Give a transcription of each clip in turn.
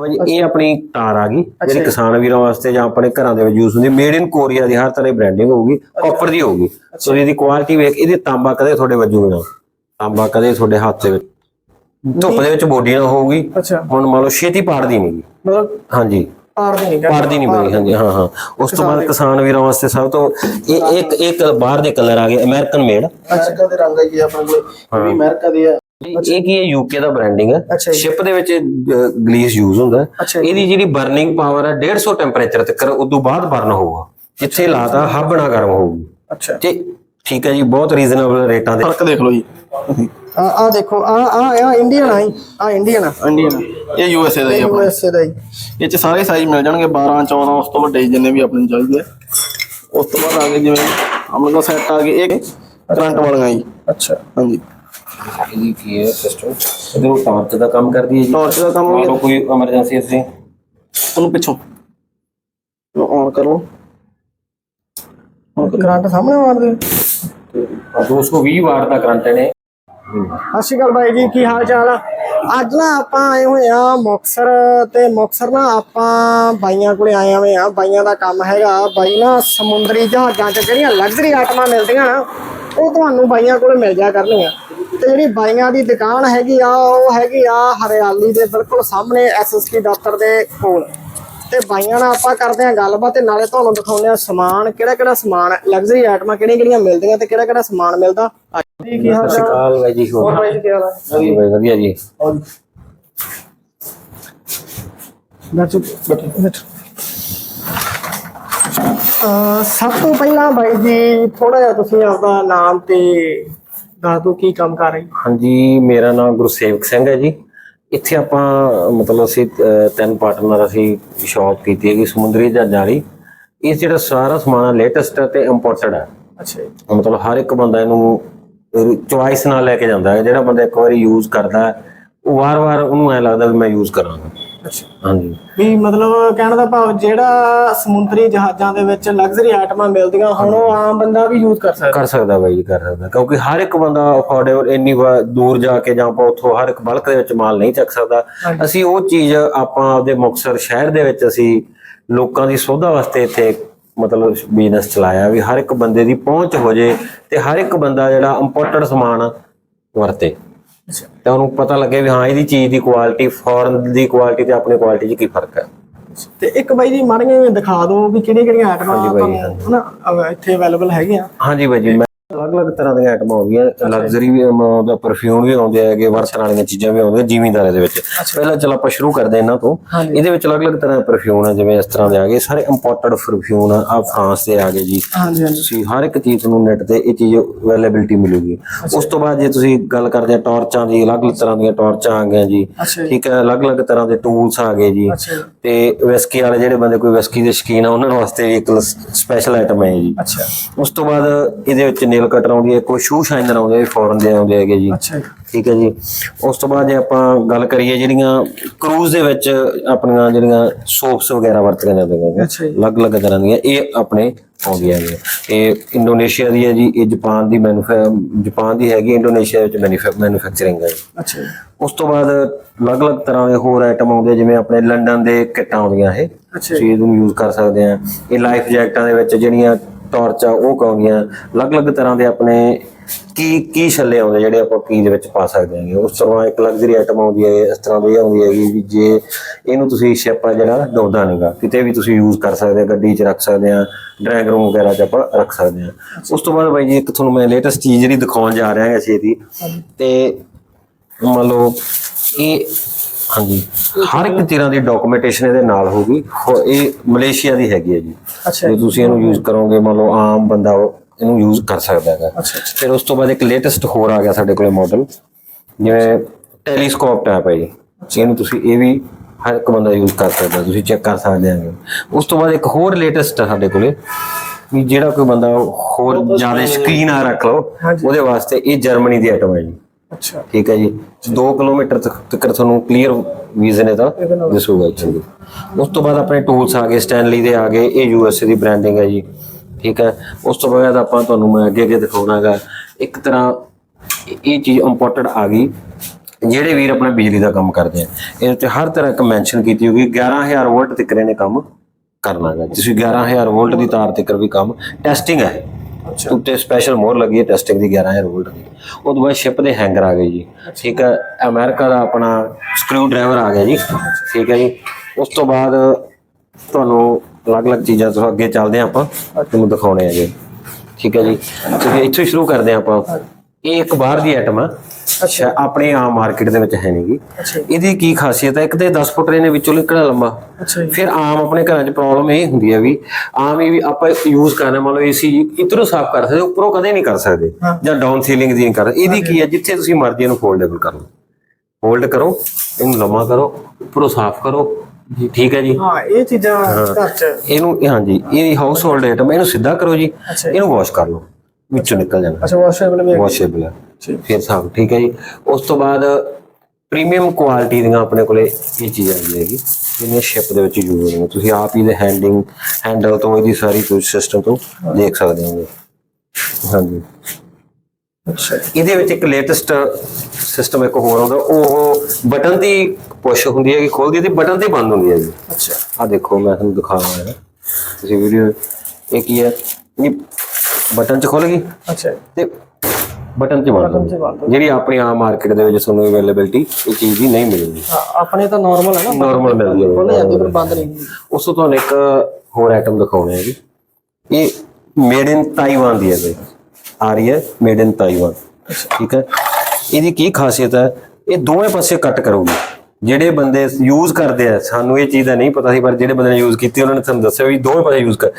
ਭਾਜੀ ਇਹ ਆਪਣੀ ਤਾਰ ਆ ਗਈ ਜਿਹੜੀ। ਕਿਸਾਨ ਵੀਰਾਂ ਵਾਸਤੇ ਜਾਂ ਆਪਣੇ ਘਰਾਂ ਦੇ ਵਿੱਚ ਯੂਜ਼ ਹੁੰਦੀ ਮੇਡ ਇਨ ਕੋਰੀਆ ਦੀ ਹਰ ਤਰ੍ਹਾਂ ਦੀ ਬ੍ਰਾਂਡਿੰਗ ਹੋਊਗੀ ਕਾਪਰ ਦੀ ਹੋਊਗੀ। ਸੋ ਇਹਦੀ ਕੁਆਲਿਟੀ ਵੇਖ ਇਹਦੀ ਤਾਂਬਾ ਕਦੇ ਤੁਹਾਡੇ ਵੱਜੂਗਾ ਨਾ ਤਾਂਬਾ ਕਦੇ ਤੁਹਾਡੇ ਹੱਥ ਦੇ ਵਿੱਚ। ਧੁੱਪ ਦੇ ਵਿੱਚ ਬੋਡੀ ਨਾ ਹੋਊਗੀ। ਹੁਣ ਮੰਨ ਲਓ ਛੇਤੀ ਪਾੜਦੀ ਨਹੀਂ ਮਤਲਬ ਹਾਂਜੀ। ਪਾਰ ਦੀ ਨਹੀਂ ਪਾੜਦੀ ਨਹੀਂ ਬਈ ਹਾਂਜੀ ਹਾਂ ਹਾਂ। ਉਸ ਤੋਂ ਬਾਅਦ ਕਿਸਾਨ ਵੀਰਾਂ ਵਾਸਤੇ ਸਭ ਤੋਂ ਇਹ ਇੱਕ ਇੱਕ ਬਾਹਰ ਦੇ ਕਲਰ ਆ ਗਏ ਅਮਰੀਕਨ ਮੇਡ ਅਮਰੀਕਾ ਦੇ ਰੰਗ ਹੈ ਜੀ ਆਪਣੇ ਕੋਲ। ਇਹ ਵੀ ਅਮਰੀਕਾ ਦੇ ਆ। ਇਹ ਕੀ ਹੈ? ਯੂਕੇ ਦਾ ਬ੍ਰਾਂਡਿੰਗ ਹੈ। ਸ਼ਿਪ ਦੇ ਵਿੱਚ ਗਲੀਸ ਯੂਜ਼ ਹੁੰਦਾ ਹੈ। ਇਹਦੀ ਜਿਹੜੀ ਬਰਨਿੰਗ ਪਾਵਰ ਹੈ 150 ਟੈਂਪਰੇਚਰ ਤੱਕ ਉਦੋਂ ਬਾਅਦ ਬਰਨ ਹੋਊਗਾ। ਜਿੱਥੇ ਲਾਤਾ ਹੱਬ ਨਾ ਗਰਮ ਹੋਊਗੀ। ਅੱਛਾ। ਤੇ ਠੀਕ ਹੈ ਜੀ ਬਹੁਤ ਰੀਜ਼ਨੇਬਲ ਰੇਟਾਂ ਦੇ। ਫ਼ਰਕ ਦੇਖ ਲਓ ਜੀ। ਆ ਆ ਦੇਖੋ ਆ ਆ ਆ ਇੰਡੀਅਨ ਆ ਆ ਇੰਡੀਅਨ ਆ। ਇੰਡੀਅਨ ਇਹ ਯੂ ਐਸ ਏ ਦਾ ਜੀ ਆਪਣਾ। ਯੂਐਸਏ ਦਾ ਜੀ ਇਹ ਚ ਸਾਰੇ ਸਾਈਜ਼ ਮਿਲ ਜਾਣਗੇ 12 14 ਉਸ ਤੋਂ ਵੱਡੇ ਜਿੰਨੇ ਵੀ ਆਪਣੇ ਚਾਹੀਦੇ। ਉਸ ਤੋਂ ਬਾਅਦ ਆ ਗਏ ਜਿਵੇਂ ਆਪਣੇ ਕੋਲ ਸੈੱਟ ਆ ਗਏ ਇਹ ਕਰੰਟ ਵਾਲੀਆਂ ਜੀ। ਅੱਛਾ। ਹਾਂਜੀ। ਇਹਦੀ ਕੀ ਹੈ ਸਿਸਟਮ ਇਹਦੇ ਨੂੰ ਟਾਰਚ ਦਾ ਕੰਮ ਕਰਦੀ ਹੈ ਜੀ। ਟਾਰਚ ਦਾ ਕੰਮ ਵੀ ਮੰਨ ਲਓ ਕੋਈ ਐਮਰਜੈਂਸੀ ਅਸੀਂ ਉਹਨੂੰ ਪਿੱਛੋਂ। ਆਨ ਕਰ ਲਓ। ਕਰੰਟ ਸਾਹਮਣੇ ਮਾਰਦੇ 220 ਵਾਟ ਦਾ ਕਰੰਟ ਨੇ ਸਤਿ ਸ਼੍ਰੀ ਅਕਾਲ ਬਾਈ ਜੀ ਕੀ ਹਾਲ ਚਾਲ ਆ? ਅੱਜ ਨਾ ਆਪਾਂ ਆਏ ਹੋਏ ਆ ਮੁਕਸਰ ਤੇ ਮੁਕਸਰ ਨਾ ਆਪਾਂ ਬਾਈਆਂ ਕੋਲੇ ਆਏ ਹੋਏ ਆ। ਬਾਈਆਂ ਦਾ ਕੰਮ ਹੈਗਾ। ਬਾਈ ਨਾ ਸਮੁੰਦਰੀ ਜਹਾਜ਼ਾਂ 'ਚ ਜਿਹੜੀਆਂ ਲਗਜ਼ਰੀ ਆਈਟਮਾਂ ਮਿਲਦੀਆਂ ਨਾ ਉਹ ਤੁਹਾਨੂੰ ਬਾਈਆਂ ਕੋਲੇ ਮਿਲ ਜਾ ਕਰਨਗੀਆਂ ਤੇ ਜਿਹੜੀ ਬਾਈਆਂ ਦੀ ਦੁਕਾਨ ਹੈਗੀ ਆ ਉਹ ਹੈਗੀ ਆ ਹਰਿਆਲੀ ਦੇ ਬਿਲਕੁਲ ਸਾਹਮਣੇ ਐਸਐਸਪੀ ਦਫ਼ਤਰ ਦੇ ਕੋਲ। ਤੇ ਬਾਈਆਂ ਨਾਲ ਆਪਾਂ ਕਰਦੇ ਆ ਗੱਲਬਾਤ ਤੇ ਨਾਲੇ ਤੁਹਾਨੂੰ ਦਿਖਾਉਂਦੇ ਆ ਸਮਾਨ ਕਿਹੜਾ ਕਿਹੜਾ ਸਮਾਨ ਲਗਜ਼ਰੀ ਆਈਟਮਾਂ ਕਿਹੜੀਆਂ ਕਿਹੜੀਆਂ ਮਿਲਦੀਆਂ ਤੇ ਕਿਹੜਾ ਕਿਹੜਾ ਸਮਾਨ ਮਿਲਦਾ। ਜੀ ਕੀ ਹਾਲ ਸਤਿ ਸ਼੍ਰੀ ਚਾਲ ਅਕਾਲ ਬਾਈ ਜੀ ਹੋਰ? ਹੋਰ ਬਾਈ ਜੀ ਕੀ ਹਾਲ ਆ? ਹਾਂਜੀ ਬਾਈ ਵਧੀਆ ਜੀ। ਬੈਠੋ ਬੈਠੋ ਅਹ ਸਭ ਤੋਂ ਪਹਿਲਾਂ ਬਾਈ ਜੀ ਥੋੜਾ ਜਿਹਾ ਤੁਸੀਂ ਆਪਦਾ ਨਾਮ ਤੇ ਦੱਸ ਦਿਓ ਕੀ ਕੰਮ ਕਰ ਰਹੇ? ਹੋ। ਹਾਂਜੀ ਮੇਰਾ ਨਾਮ ਗੁਰਸੇਵਕ ਸਿੰਘ ਹੈ ਜੀ। ਇੱਥੇ ਆਪਾਂ ਮਤਲਬ ਅਸੀਂ ਤਿੰਨ ਪਾਰਟਨਰ ਅਸੀਂ ਸ਼ਾਪ ਕੀਤੀ ਹੈਗੀ ਸਮੁੰਦਰੀ ਜਹਾਜ਼ਾਂ ਵਾਲੀ। ਇਹ ਜਿਹੜਾ ਸਾਰਾ ਸਮਾਨ ਲੇਟੈਸਟ ਤੇ ਇੰਪੋਰਟਡ ਹੈ। ਅੱਛਾ ਜੀ। ਮਤਲਬ ਹਰ ਇੱਕ ਬੰਦਾ ਇਹਨੂੰ ਚੁਆਇਸ ਨਾਲ ਲੈ ਕੇ ਜਾਂਦਾ ਹੈ। ਜਿਹੜਾ ਬੰਦਾ ਇੱਕ ਵਾਰੀ ਯੂਜ਼ ਕਰਦਾ ਹੈ ਉਹ ਵਾਰ-ਵਾਰ ਉਹਨੂੰ ਐ ਲੱਗਦਾ ਵੀ ਮੈਂ ਯੂਜ਼ ਕਰਾਂਗਾ। ਅੱਛਾ ਹਾਂਜੀ। ਵੀ ਮਤਲਬ ਕਹਿਣ ਦਾ ਭਾਵ ਜਿਹੜਾ ਸਮੁੰਦਰੀ ਜਹਾਜ਼ਾਂ ਦੇ ਵਿੱਚ ਲਗਜ਼ਰੀ ਆਈਟਮਾਂ ਮਿਲਦੀਆਂ ਹੁਣ ਉਹ ਆਮ ਬੰਦਾ ਵੀ ਯੂਜ਼ ਕਰ ਸਕਦਾ। ਕਰ ਸਕਦਾ ਬਾਈ ਜੀ ਕਰ ਸਕਦਾ। ਕਿਉਂਕਿ ਹਰ ਇੱਕ ਬੰਦਾ ਅਫੋਰਡੇਬਲ ਇੰਨੀ ਦੂਰ ਜਾ ਕੇ ਜਾਂ ਆਪਾਂ ਉੱਥੋਂ ਹਰ ਇੱਕ ਬਲਕ ਦੇ ਵਿੱਚ ਮਾਲ ਨਹੀਂ ਚੱਕ ਸਕਦਾ। ਅਸੀਂ ਉਹ ਚੀਜ਼ ਆਪਾਂ ਆਪਦੇ ਮੁਕਤਸਰ ਸ਼ਹਿਰ ਦੇ ਵਿੱਚ ਅਸੀਂ ਲੋਕਾਂ ਦੀ ਸੋਧਾ ਵਾਸਤੇ ਇੱਥੇ ਮਤਲਬ ਬਿਜ਼ਨਸ ਚਲਾਇਆ ਵੀ ਹਰ ਇੱਕ ਬੰਦੇ ਦੀ ਪਹੁੰਚ ਹੋ ਜੇ ਤੇ ਹਰ ਇੱਕ ਬੰਦਾ ਜਿਹੜਾ ਇੰਪੋਰਟਡ ਸਮਾਨ ਵਰਤੇ। ਤੇ ਉਹਨੂੰ ਪਤਾ ਲੱਗੇ ਵੀ ਹਾਂ ਇਹਦੀ ਚੀਜ਼ ਦੀ ਕੁਆਲਿਟੀ ਫੋਰਨ ਦੀ ਕੁਆਲਿਟੀ ਤੇ ਆਪਣੀ ਕੁਆਲਿਟੀ 'ਚ ਕੀ ਫ਼ਰਕ ਹੈ। ਤੇ ਇੱਕ ਬਾਈ ਜੀ ਮਾੜੀਆਂ ਦਿਖਾ ਦਿਓ ਵੀ ਕਿਹੜੀਆਂ ਕਿਹੜੀਆਂ ਆਈਟਮਾਂ ਤੁਹਾਨੂੰ ਹਨਾ ਇੱਥੇ ਅਵੇਲੇਬਲ ਹੈਗੀਆਂ। ਹਾਂਜੀ ਬਾਈ ਜੀ ਅਲੱਗ-ਅਲੱਗ ਤਰ੍ਹਾਂ ਦੀਆਂ ਆਈਟਮਾਂ ਆਉਂਦੀਆਂ ਲਗਜ਼ਰੀ ਵੀ ਆਉਂਦਾ ਪਰਫਿਊਮ ਵੀ ਆਉਂਦੇ ਹੈਗੇ ਵਰਤਣ ਵਾਲੀਆਂ ਚੀਜ਼ਾਂ ਵੀ ਆਉਂਦੀਆਂ ਜ਼ਿਮੀਂਦਾਰਾਂ ਦੇ ਵਿੱਚ। ਪਹਿਲਾਂ ਚਲ ਆਪਾਂ ਸ਼ੁਰੂ ਕਰਦੇ ਇਹਨਾਂ ਤੋਂ। ਇਹਦੇ ਵਿੱਚ ਅਲੱਗ-ਅਲੱਗ ਤਰ੍ਹਾਂ ਦੇ ਪਰਫਿਊਮ ਆ ਜਿਵੇਂ ਇਸ ਤਰ੍ਹਾਂ ਦੇ ਆ ਗਏ। ਸਾਰੇ ਇੰਪੋਰਟਡ ਪਰਫਿਊਮ ਆ ਆਹ ਫਰਾਂਸ ਦੇ ਆ ਗਏ ਜੀ। ਤੁਸੀਂ ਹਰ ਇੱਕ ਚੀਜ਼ ਨੂੰ ਨੈਟ ਤੇ ਇਹ ਚੀਜ਼ ਅਵੇਲੇਬਿਲਟੀ ਮਿਲੂਗੀ। ਉਸ ਤੋਂ ਬਾਅਦ ਜੇ ਤੁਸੀਂ ਗੱਲ ਕਰਦੇ ਆ ਟਾਰਚਾਂ ਦੀ ਅਲੱਗ-ਅਲੱਗ ਤਰ੍ਹਾਂ ਦੀਆਂ ਟਾਰਚਾਂ ਆ ਗਈਆਂ ਜੀ। ਠੀਕ ਹੈ ਅਲੱਗ-ਅਲੱਗ ਤਰ੍ਹਾਂ ਦੇ ਟੂਲਸ ਆ ਗਏ ਜੀ। ਤੇ ਵਿਸਕੀ ਵਾਲੇ ਜਿਹੜੇ ਬੰਦੇ ਕੋਈ ਵਿਸਕੀ ਦੇ ਸ਼ੌਕੀਨ ਆ ਉਹਨਾਂ ਵਾਸਤੇ ਵੀ ਇੱਕ ਸਪੈਸ਼ਲ ਆਈਟਮ ਹੈ ਜੀ। ਅੱਛਾ। ਉਸ ਤੋਂ ਬਾਅਦ ਇਹਦੇ ਵਿੱਚ ਨੇਲ ਕਟਰ ਆਉਂਦੀ ਹੈ ਕੋਈ ਸ਼ੂ ਸ਼ਾਈਨਰ ਆਉਂਦੇ ਆ ਫੋਰਨ ਦੇ ਆਉਂਦੇ ਹੈਗੇ ਜੀ। ਅੱਛਾ ਠੀਕ ਹੈ ਜੀ। ਉਸ ਤੋਂ ਬਾਅਦ ਜੇ ਆਪਾਂ ਗੱਲ ਕਰੀਏ ਜਿਹੜੀਆਂ ਕਰੂਜ਼ ਦੇ ਵਿੱਚ ਆਪਣੀਆਂ ਜਿਹੜੀਆਂ ਸੋਪਸ ਵਗੈਰਾ ਵਰਤੀਆਂ ਜਾਂਦੀਆਂ ਨੇ ਅਲੱਗ-ਅਲੱਗ ਤਰ੍ਹਾਂ ਦੀਆਂ ਇਹ ਆਪਣੇ ਆਉਂਦੀਆਂ ਨੇ ਇਹ ਇੰਡੋਨੇਸ਼ੀਆ ਦੀ ਹੈ ਜੀ ਇਹ ਜਾਪਾਨ ਦੀ ਜਾਪਾਨ ਦੀ ਹੈਗੀ ਇੰਡੋਨੇਸ਼ੀਆ ਵਿੱਚ ਮੈਨੂਫੈਕਚਰਿੰਗ ਹੈ ਅੱਛਾ ਉਸ ਤੋਂ ਬਾਅਦ ਅਲੱਗ-ਅਲੱਗ ਤਰ੍ਹਾਂ ਦੇ ਹੋਰ ਆਈਟਮ ਆਉਂਦੇ ਜਿਵੇਂ ਆਪਣੇ ਲੰਡਨ ਦੇ ਕਿੱਟਾਂ ਆਉਂਦੀਆਂ ਇਹ। ਅੱਛਾ ਜੀ। ਤੁਸੀਂ ਇਹਨੂੰ ਯੂਜ਼ ਕਰ ਸਕਦੇ ਆ। ਇਹ ਲਾਈਫ ਜੈਕਟਾਂ ਦੇ ਵਿੱਚ ਜਿਹੜੀਆਂ ਟਾਰਚ ਆ ਉਹ ਕਾਉਂਦੀਆਂ ਅਲੱਗ-ਅਲੱਗ ਤਰ੍ਹਾਂ ਦੇ ਆਪਣੇ ਕੀ ਕੀ ਛੱਲੇ ਆਉਂਦੇ ਜਿਹੜੇ ਆਪਾਂ ਕੀ ਦੇ ਵਿੱਚ ਪਾ ਸਕਦੇ ਹਾਂਗੇ? ਉਸ ਤਰ੍ਹਾਂ ਇੱਕ ਲਗਜ਼ਰੀ ਆਈਟਮ ਆਉਂਦੀ ਹੈ ਇਸ ਤਰ੍ਹਾਂ ਦੀ ਆਉਂਦੀ ਹੈਗੀ ਵੀ ਜੇ ਇਹਨੂੰ ਤੁਸੀਂ ਸ਼ਿਪ ਆ ਜਿਹੜਾ ਡੋਦਾ ਨਹੀਂਗਾ ਕਿਤੇ ਵੀ ਤੁਸੀਂ ਯੂਜ਼ ਕਰ ਸਕਦੇ ਆ ਗੱਡੀ 'ਚ ਰੱਖ ਸਕਦੇ ਆ ਡਰੈਗ ਰੂਮ ਵਗੈਰਾ 'ਚ ਆਪਾਂ ਰੱਖ ਸਕਦੇ ਆ। ਉਸ ਤੋਂ ਬਾਅਦ ਬਾਈ ਜੀ ਇੱਕ ਤੁਹਾਨੂੰ ਮੈਂ ਲੇਟੈਸਟ ਚੀਜ਼ ਜਿਹੜੀ ਦਿਖਾਉਣ ਜਾ ਰਿਹਾ ਹਾਂ ਅਸੀਂ ਇਹਦੀ ਤੇ ਮੰਨ ਲਓ ਇਹ ਹਾਂਜੀ ਹਰ ਇੱਕ ਤਰ੍ਹਾਂ ਦੀ ਡਾਕੂਮੈਂਟੇਸ਼ਨ ਇਹਦੇ ਨਾਲ ਹੋਊਗੀ। ਹੋ- ਇਹ ਮਲੇਸ਼ੀਆ ਦੀ ਹੈਗੀ ਹੈ ਜੀ। ਜੇ। ਤੁਸੀਂ ਇਹਨੂੰ ਯੂਜ਼ ਕਰੋਗੇ ਮੰਨ ਲਓ ਆਮ ਬੰਦਾ ਇਹਨੂੰ ਯੂਜ਼ ਕਰ ਸਕਦਾ ਹੈਗਾ। ਫਿਰ ਉਸ ਤੋਂ ਬਾਅਦ ਇੱਕ ਲੇਟੈਸਟ ਹੋਰ ਆ ਗਿਆ ਸਾਡੇ ਕੋਲੇ ਮਾਡਲ ਜਿਵੇਂ ਟੈਲੀਸਕੋਪ ਟੈਪ ਹੈ ਜੀ। ਇਹਨੂੰ ਤੁਸੀਂ ਇਹ ਵੀ ਹਰ ਇੱਕ ਬੰਦਾ ਯੂਜ਼ ਕਰ ਸਕਦਾ ਤੁਸੀਂ ਚੈੱਕ ਕਰ ਸਕਦੇ ਹੈਗੇ ਉਸ ਤੋਂ ਬਾਅਦ ਇੱਕ ਹੋਰ ਲੇਟੈਸਟ ਹੈ ਸਾਡੇ ਕੋਲੇ। ਵੀ ਜਿਹੜਾ ਕੋਈ ਬੰਦਾ ਹੋਰ ਜ਼ਿਆਦਾ ਸ਼ਕੀਨ ਆ ਰੱਖ ਲਓ। ਉਹਦੇ ਵਾਸਤੇ ਇਹ ਜਰਮਨੀ ਦੀ ਆਈਟਮ ਹੈ ਜੀ। ਅੱਛਾ। ਠੀਕ ਹੈ ਜੀ। 2 ਕਿਲੋਮੀਟਰ ਤੱਕ ਤੁਹਾਨੂੰ ਕਲੀਅਰ ਵਿਜ਼ਨ ਇਹਦਾ ਦਿਸੂਗਾ ਦੀ ਉਸ ਤੋਂ ਬਾਅਦ ਆਪਣੇ ਟੂਲਸ ਆ ਗਏ ਸਟੈਨਲੀ ਦੇ ਆ ਗਏ ਇਹ ਯੂਐਸਏ ਦੀ ਬ੍ਰਾਂਡਿੰਗ ਹੈ ਜੀ। ਠੀਕ ਹੈ? ਉਸ ਤੋਂ ਬਾਅਦ ਆਪਾਂ ਤੁਹਾਨੂੰ ਮੈਂ ਅੱਗੇ ਅੱਗੇ ਦਿਖਾਉਣਾਗਾ। ਇੱਕ ਤਰ੍ਹਾਂ ਇਹ- ਚੀਜ਼ ਇੰਪੋਰਟਡ ਆ ਗਈ। ਜਿਹੜੇ ਵੀਰ ਆਪਣਾ ਬਿਜਲੀ ਦਾ ਕੰਮ ਕਰਦੇ ਆ ਇਹਦੇ ਤੇ ਹਰ ਤਰ੍ਹਾਂ ਇੱਕ ਮੈਂਸ਼ਨ ਕੀਤੀ ਹੋਊਗੀ। 11000 ਵੋਲਟ ਤੱਕ ਇਹਨੇ ਕੰਮ ਕਰਨਾ ਹੈ ਤੁਸੀਂ 11000 ਵੋਲਟ ਦੀ ਤਾਰ ਤੱਕ ਵੀ ਕੰਮ ਟੈਸਟਿੰਗ ਹੈ। ਅੱਛਾ। ਉੱਤੇ ਸਪੈਸ਼ਲ ਮੋਹਰ ਲੱਗੀ ਹੈ ਟੈਸਟਿੰਗ ਦੀ 11000 ਵੋਲਟ ਦੀ। ਉਹ ਤੋਂ ਬਾਅਦ ਸ਼ਿਪ ਦੇ ਹੈਂਗਰ ਆ ਗਏ ਜੀ। ਠੀਕ ਹੈ? ਅਮਰੀਕਾ ਦਾ ਆਪਣਾ ਸਕਰੂ ਡਰਾਈਵਰ ਆ ਗਿਆ ਜੀ। ਠੀਕ ਹੈ ਜੀ? ਉਸ ਤੋਂ ਬਾਅਦ ਤੁਹਾਨੂੰ ਅਲੱਗ-ਅਲੱਗ ਚੀਜ਼ਾਂ ਤੋਂ ਅੱਗੇ ਚੱਲਦੇ ਆਪਾਂ ਤੁਹਾਨੂੰ ਦਿਖਾਉਣੇ ਆ ਜੀ ਠੀਕ ਹੈ ਜੀ? ਤੇ ਇੱਥੋਂ ਹੀ ਸ਼ੁਰੂ ਕਰਦੇ ਆਪਾਂ। ਇਹ ਇੱਕ ਬਾਹਰ ਦੀ ਆਈਟਮ ਆ। ਅੱਛਾ। ਆਪਣੇ ਆਮ ਮਾਰਕੀਟ ਦੇ ਵਿੱਚ ਹੈ ਨਹੀਂਗੀ ਇਹਦੀ ਕੀ ਖਾਸੀਅਤ ਹੈ? ਇੱਕ ਤੇ 10 ਫੁੱਟ ਇਹਨੇ ਵਿੱਚੋਂ ਨਿਕਲਣਾ ਲੰਬਾ। ਫਿਰ ਆਮ ਆਪਣੇ ਘਰਾਂ 'ਚ ਪ੍ਰੋਬਲਮ ਇਹ ਹੁੰਦੀ ਹੈ ਵੀ ਆਮ ਇਹ ਵੀ ਆਪਾਂ ਯੂਜ਼ ਕਰਨਾ ਮੰਨ ਲਓ ਏਸੀ ਇਧਰੋਂ ਸਾਫ਼ ਕਰ ਸਕਦੇ ਉੱਪਰੋਂ ਕਦੇ ਨਹੀਂ ਕਰ ਸਕਦੇ। ਜਾਂ ਡਾਊਨ ਸੀਲਿੰਗ ਦੀ ਨਹੀਂ ਕਰ ਇਹਦੀ ਕੀ ਹੈ? ਜਿੱਥੇ ਤੁਸੀਂ ਮਰਜ਼ੀ ਇਹਨੂੰ ਫੋਲਡੇਬਲ ਕਰ ਲਓ। ਫੋਲਡ ਕਰੋ ਇਹਨੂੰ ਲੰਮਾ ਕਰੋ ਉੱਪਰੋਂ ਸਾਫ਼ ਕਰੋ। ਠੀਕ ਹੈ ਜੀ। ਹਾਂ ਇਹ ਚੀਜ਼ਾਂ ਘਰ ਚ ਇਹਨੂੰ ਹਾਂਜੀ ਇਹ ਹਾਊਸ ਹੋਲਡ ਆਈਟਮ ਇਹਨੂੰ ਸਿੱਧਾ ਕਰੋ ਜੀ। ਇਹਨੂੰ ਵਾਸ਼ ਕਰ ਲਓ। ਵਿੱਚੋਂ ਨਿਕਲ ਜਾਣਾ। ਅੱਛਾ ਵਾਸ਼ੇਬਲ ਵੀ। ਵਾਸ਼ੇਬਲ ਹੈ। ਫਿਰ ਸਾਫ਼ ਠੀਕ ਹੈ ਜੀ। ਉਸ ਤੋਂ ਬਾਅਦ ਪ੍ਰੀਮੀਅਮ ਕੁਆਲਿਟੀ ਦੀਆਂ ਆਪਣੇ ਕੋਲੇ ਇਹ ਚੀਜ਼ਾਂ ਹੈਗੀ। ਜਿਹੜੀਆਂ ਸ਼ਿਪ ਦੇ ਵਿੱਚ ਯੂਜ਼ ਹੁੰਦੀਆਂ ਤੁਸੀਂ ਆਪ ਹੀ ਦੇ ਹੈਂਡਿੰਗ ਹੈਂਡਲ ਤੋਂ ਇਹਦੀ ਸਾਰੀ ਕੁਝ ਸਿਸਟਮ ਤੋਂ ਦੇਖ ਸਕਦੇ ਹੋ। ਹਾਂਜੀ। ਅੱਛਾ ਇਹਦੇ ਵਿੱਚ ਇੱਕ ਲੇਟੈਸਟ ਸਿਸਟਮ ਇੱਕ ਹੋਰ ਆਉਂਦਾ ਉਹ ਬਟਨ ਦੀ ਪੁਸ਼ ਹੁੰਦੀ ਹੈ ਕਿ ਖੋਲਦੀ ਹੈ ਤੇ ਬਟਨ ਤੇ ਬੰਦ ਹੁੰਦੀ ਹੈ ਜੀ। ਅੱਛਾ। ਆ ਦੇਖੋ ਮੈਂ ਤੁਹਾਨੂੰ ਦਿਖਾਵਾਂ ਹੈ। ਤੁਸੀਂ ਵੀਡੀਓ ਇਹ ਕੀ ਹੈ? ਇਹ ਬਟਨ ਚ ਖੁੱਲ ਗਈ ਅੱਛਾ। ਤੇ ਬਟਨ ਤੇ ਬੰਦ। ਜਿਹੜੀ ਆਪਣੀ ਆਮ ਮਾਰਕੀਟ ਦੇ ਵਿੱਚ ਤੁਹਾਨੂੰ ਅਵੇਲੇਬਿਲਟੀ ਇਹ ਚੀਜ਼ ਦੀ ਨਹੀਂ ਮਿਲੇਗੀ ਹਾਂ, ਆਪਣੇ ਤਾਂ ਨਾਰਮਲ ਹੈ ਨਾ। Normal ਮਿਲਦੀ ਹੈ। ਖੁੱਲ ਜਾਂਦੀ ਪਰ ਬੰਦ ਨਹੀਂ ਹੁੰਦੀ। ਉਸ ਤੋਂ ਤੁਹਾਨੂੰ ਇੱਕ ਹੋਰ ਆਈਟਮ ਦਿਖਾਉਣੇ ਹੈ ਜੀ ਇਹ ਮੇਡ ਇਨ ਤਾਈਵਾਨ ਦੀ ਹੈ ਜੀ। ਆ ਰਹੀ ਹੈ ਮੇਡ ਇਨ ਤਾਈਵਾਨ ਠੀਕ ਹੈ? ਇਹਦੀ ਕੀ ਖਾਸੀਅਤ ਹੈ? ਇਹ ਦੋਵੇਂ ਪਾਸੇ ਕੱਟ ਕਰੂਗੀ। ਜਿਹੜੇ ਬੰਦੇ ਯੂਜ਼ ਕਰਦੇ ਆ ਸਾਨੂੰ ਇਹ ਚੀਜ਼ ਦਾ ਨਹੀਂ ਪਤਾ ਸੀ ਪਰ ਜਿਹੜੇ ਬੰਦੇ ਨੇ ਯੂਜ਼ ਕੀਤੀ ਉਹਨਾਂ ਨੇ ਸਾਨੂੰ ਦੱਸਿਆ ਵੀ ਦੋਵੇਂ ਪਾਸੇ ਯੂਜ਼ ਕਰ।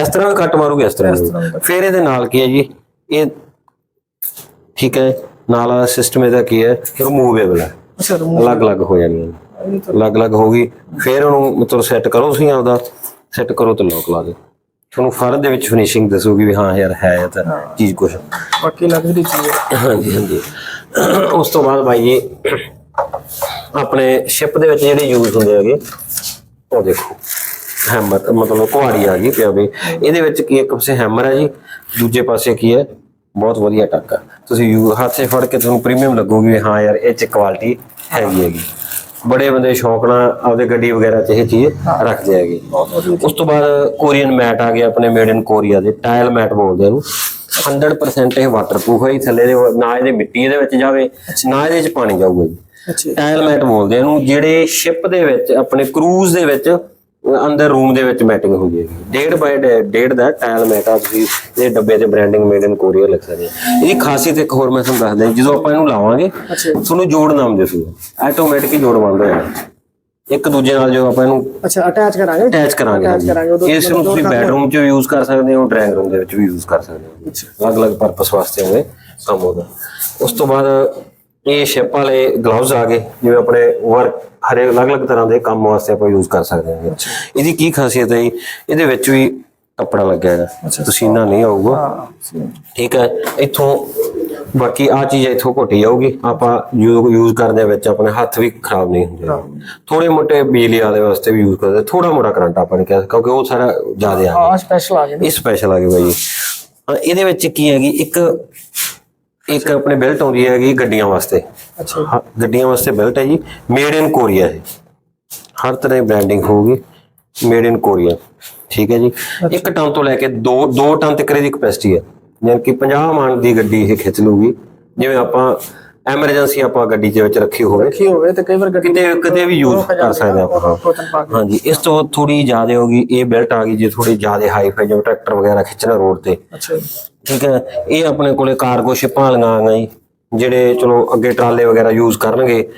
ਇਸ ਤਰ੍ਹਾਂ ਕੱਟ ਮਾਰੂਗੇ ਇਸ ਤਰ੍ਹਾਂ। ਫਿਰ ਇਹਦੇ ਨਾਲ ਕੀ ਹੈ ਜੀ? ਇਹ ਠੀਕ ਹੈ ਨਾਲ ਵਾਲਾ ਸਿਸਟਮ ਇਹਦਾ ਕੀ ਹੈ? ਰਿਮੂਵੇਬਲ ਹੈ। ਅਲੱਗ-ਅਲੱਗ ਹੋ ਤਾਂ ਅਲੱਗ-ਅਲੱਗ ਹੋ ਗਈ। ਫਿਰ ਉਹਨੂੰ ਮਤਲਬ ਸੈੱਟ ਕਰੋ ਤੁਸੀਂ ਆਪਦਾ। ਸੈੱਟ ਕਰੋ ਤੇ ਲੋਕ ਲਾ ਦਿਓ। ਤੁਹਾਨੂੰ ਫਰਦ ਦੇ ਵਿੱਚ ਫਿਨਿਸ਼ਿੰਗ ਦੱਸੂਗੀ ਵੀ ਹਾਂ ਯਾਰ ਹੈ ਇਹ ਤਾਂ ਚੀਜ਼ ਕੁਛ। ਬਾਕੀ ਲਗਜ਼ਰੀ ਚੀਜ਼ ਹੈ। ਹਾਂਜੀ ਹਾਂਜੀ। ਉਸ ਤੋਂ ਬਾਅਦ ਬਾਈ ਜੀ ਆਪਣੇ ਸ਼ਿਪ ਦੇ ਵਿੱਚ ਜਿਹੜੇ ਯੂਜ਼ ਹੁੰਦੇ ਹੈਗੇ ਉਹ ਦੇਖੋ। ਹੈਮਰ ਮਤਲਬ ਕੁਹਾੜੀ ਆ ਗਈ ਪਿਆ ਵੀ। ਇਹਦੇ ਵਿੱਚ ਕੀ ਇੱਕ ਪਾਸੇ ਹੈਮਰ ਹੈ ਜੀ ਦੂਜੇ ਪਾਸੇ ਕੀ ਹੈ ਬਹੁਤ ਵਧੀਆ ਟੱਕ ਤੁਸੀਂ ਯੂ ਹੱਥੇ ਫੜ ਕੇ ਤੁਹਾਨੂੰ ਪ੍ਰੀਮੀਅਮ ਲੱਗੂਗੀ ਵੀ ਹਾਂ ਯਾਰ ਇਹ ਚ ਕੁਆਲਿਟੀ ਹੈਗੀ ਹੈਗੀ। ਬੜੇ ਬੰਦੇ ਸ਼ੌਕ ਨਾਲ ਆਪਦੇ ਗੱਡੀ ਵਗੈਰਾ 'ਚ ਇਹ ਚੀਜ਼ ਰੱਖਦੇ ਹੈਗੇ। ਉਸ ਤੋਂ ਬਾਅਦ ਕੋਰੀਅਨ ਮੈਟ ਆ ਗਿਆ ਆਪਣੇ ਮੇਡ ਇਨ ਕੋਰੀਆ ਦੇ। ਟਾਇਲ ਮੈਟ ਬੋਲਦੇ ਇਹਨੂੰ। 100% ਇਹ ਵਾਟਰਪ੍ਰੂਫ ਹੈ ਜੀ, ਥੱਲੇ ਦੇ ਨਾ ਇਹਦੇ ਮਿੱਟੀ ਇਹਦੇ ਵਿੱਚ ਜਾਵੇ ਨਾ ਇਹਦੇ ਵਿੱਚ ਪਾਣੀ ਜਾਊਗਾ ਜੀ। ਟਾਇਲ ਮੈਟ ਬੋਲਦੇ ਇਹਨੂੰ ਜਿਹੜੇ ਸ਼ਿਪ ਦੇ ਵਿੱਚ ਆਪਣੇ ਕਰੂਜ਼ ਦੇ ਵਿੱਚ ਅੰਦਰ ਰੂਮ ਦੇ ਵਿੱਚ ਮੈਟਿੰਗ ਹੈ ਡੇਢ ਬਾਈ ਡੇਢ ਦਾ ਟਾਇਲ ਮੈਟ ਆ ਤੁਸੀਂ ਇਹ ਡੱਬੇ ਤੇ ਬ੍ਰਾਂਡਿੰਗ ਮੇਡ ਇਨ ਕੋਰੀਆ ਲਿਖ ਸਕਦੇ ਇਹਦੀ ਖਾਸੀਅਤ ਇੱਕ ਹੋਰ ਮੈਂ ਤੁਹਾਨੂੰ ਦੱਸਦਾ ਜਦੋਂ ਆਪਾਂ ਇਹਨੂੰ ਲਾਵਾਂਗੇ ਤੁਹਾਨੂੰ ਜੋੜ ਨਾਮ ਦਿਸੂਗਾ। ਆਟੋਮੈਟਿਕ ਹੀ ਜੋੜ ਬੰਦ ਹੋ ਜਾਣਾ ਇੱਕ ਦੂਜੇ ਨਾਲ ਜੋ ਆਪਾਂ ਇਹਨੂੰ ਅੱਛਾ ਅਟੈਚ ਕਰਾਂਗੇ? ਅਟੈਚ ਕਰਾਂਗੇ Attach ਕਰਾਂਗੇ, ਉਦੋਂ- ਇਸ ਨੂੰ ਤੁਸੀਂ। ਬੈਡਰੂਮ 'ਚ ਯੂਜ਼ ਕਰ ਸਕਦੇ ਹੋ ਡਰਾਇੰਗ ਰੂਮ ਦੇ ਵਿੱਚ ਵੀ ਯੂਜ਼ ਕਰ ਸਕਦੇ ਹੋ। ਅਲੱਗ-ਅਲੱਗ ਪਰਪਸ ਵਾਸਤੇ ਹੋਵੇ ਕੰਮ ਉਹਦਾ। ਉਸ ਤੋਂ ਬਾਅਦ ਇਹ ਸ਼ਿਪ ਵਾਲੇ ਗਲਵਜ਼ ਆ ਗਏ ਜਿਵੇਂ ਆਪਣੇ ਵਰਕ ਹਰੇ ਅਲੱਗ-ਅਲੱਗ ਤਰ੍ਹਾਂ ਦੇ ਕੰਮ ਵਾਸਤੇ ਆਪਾਂ ਯੂਜ਼ ਕਰ ਸਕਦੇ ਹਾਂ। ਇਹਦੀ ਕੀ ਖਾਸੀਅਤ ਹੈ? ਇਹਦੇ ਵਿੱਚ ਵੀ ਕੱਪੜਾ ਲੱਗਿਆ ਹੈਗਾ। ਪਸੀਨਾ ਨਹੀਂ ਆਊਗਾ। ਠੀਕ ਹੈ ਇੱਥੋਂ ਬਾਕੀ ਆ ਚੀਜ਼ ਇੱਥੋਂ ਘੋਟੀ ਜਾਊਗੀ। ਆਪਾਂ ਯੂਜ਼ ਕਰਦੇ ਵਿੱਚ ਆਪਣੇ ਹੱਥ ਵੀ ਖਰਾਬ ਨਹੀਂ ਹੁੰਦੇ। ਥੋੜੇ ਮੋਟੇ ਬਿਜਲੀ ਵਾਲੇ ਵਾਸਤੇ ਵੀ ਯੂਜ਼ ਕਰਦੇ। ਥੋੜਾ ਮੋਟਾ ਕਰੰਟ ਆਪਾਂ ਨੇ ਕਿਹਾ ਕਿਉਂਕਿ ਉਹ ਸਾਰਾ ਜ਼ਿਆਦਾ ਆ ਸਪੈਸ਼ਲ ਆ ਗਏ ਇਹ ਸਪੈਸ਼ਲ ਆ ਗਈ ਬਾਈ ਇਹਦੇ ਵਿੱਚ ਕੀ ਹੈਗੀ ਇੱਕ ਇੱਕ ਆਪਣੇ ਬੈਲਟ ਆਉਂਦੀ ਹੈਗੀ ਗੱਡੀਆਂ ਵਾਸਤੇ। ਅੱਛਾ ਗੱਡੀਆਂ ਵਾਸਤੇ ਬੈਲਟ ਹੈ ਜੀ। ਮੇਡ ਇਨ ਕੋਰੀਆ ਹੈ। ਹਰ ਤਰ੍ਹਾਂ ਦੀ ਬ੍ਰਾਂਡਿੰਗ ਹੋਊਗੀ। ਮੇਡ ਇਨ ਕੋਰੀਆ ਠੀਕ ਹੈ ਜੀ। ਇੱਕ ਟਨ ਤੋਂ ਲੈ ਕੇ 2 2 ਟਨ ਤੱਕ ਦੀ ਕਪੈਸਿਟੀ ਹੈ। ਯਾਨੀ ਕਿ 50 ਮਾਨ ਦੀ ਗੱਡੀ ਇਹ ਖਿੱਚ ਲੂਗੀ। ਜਿਵੇਂ ਆਪਾਂ ਐਮਰਜੈਂਸੀ ਆਪਾਂ ਗੱਡੀ ਦੇ ਵਿੱਚ ਰੱਖੀ ਹੋਵੇ। ਰੱਖੀ ਹੋਵੇ ਤੇ ਕਈ ਵਾਰ ਗੱਡੀ ਕਿਤੇ ਕਿਤੇ ਵੀ ਯੂਜ਼ ਕਰ ਸਕਦੇ ਆਪਾਂ। ਹਾਂ। ਹਾਂਜੀ ਇਸ ਤੋਂ ਥੋੜੀ ਜ਼ਿਆਦਾ ਹੋਗੀ ਇਹ ਬੈਲਟ ਆ ਗਈ ਜੇ ਥੋੜੀ ਜ਼ਿਆਦਾ ਹਾਈ ਫਾਈ ਜਿਵੇਂ ਟਰੈਕਟਰ ਵਗੈਰਾ ਖਿੱਚਣਾ ਰੋਡ ਤੇ। ਅੱਛਾ ਠੀਕ ਹੈ ਇਹ ਆਪਣੇ ਕੋਲੇ ਕਾਰਗੋ ਸ਼ਿਪਾਂ ਵਾਲੀਆਂ ਆ ਗਈਆਂ ਜੀ ਜਿਹੜੇ ਚਲੋ ਅੱਗੇ ਟਰਾਲੇ ਵਗੈਰਾ ਯੂਜ਼ ਕਰਨਗੇ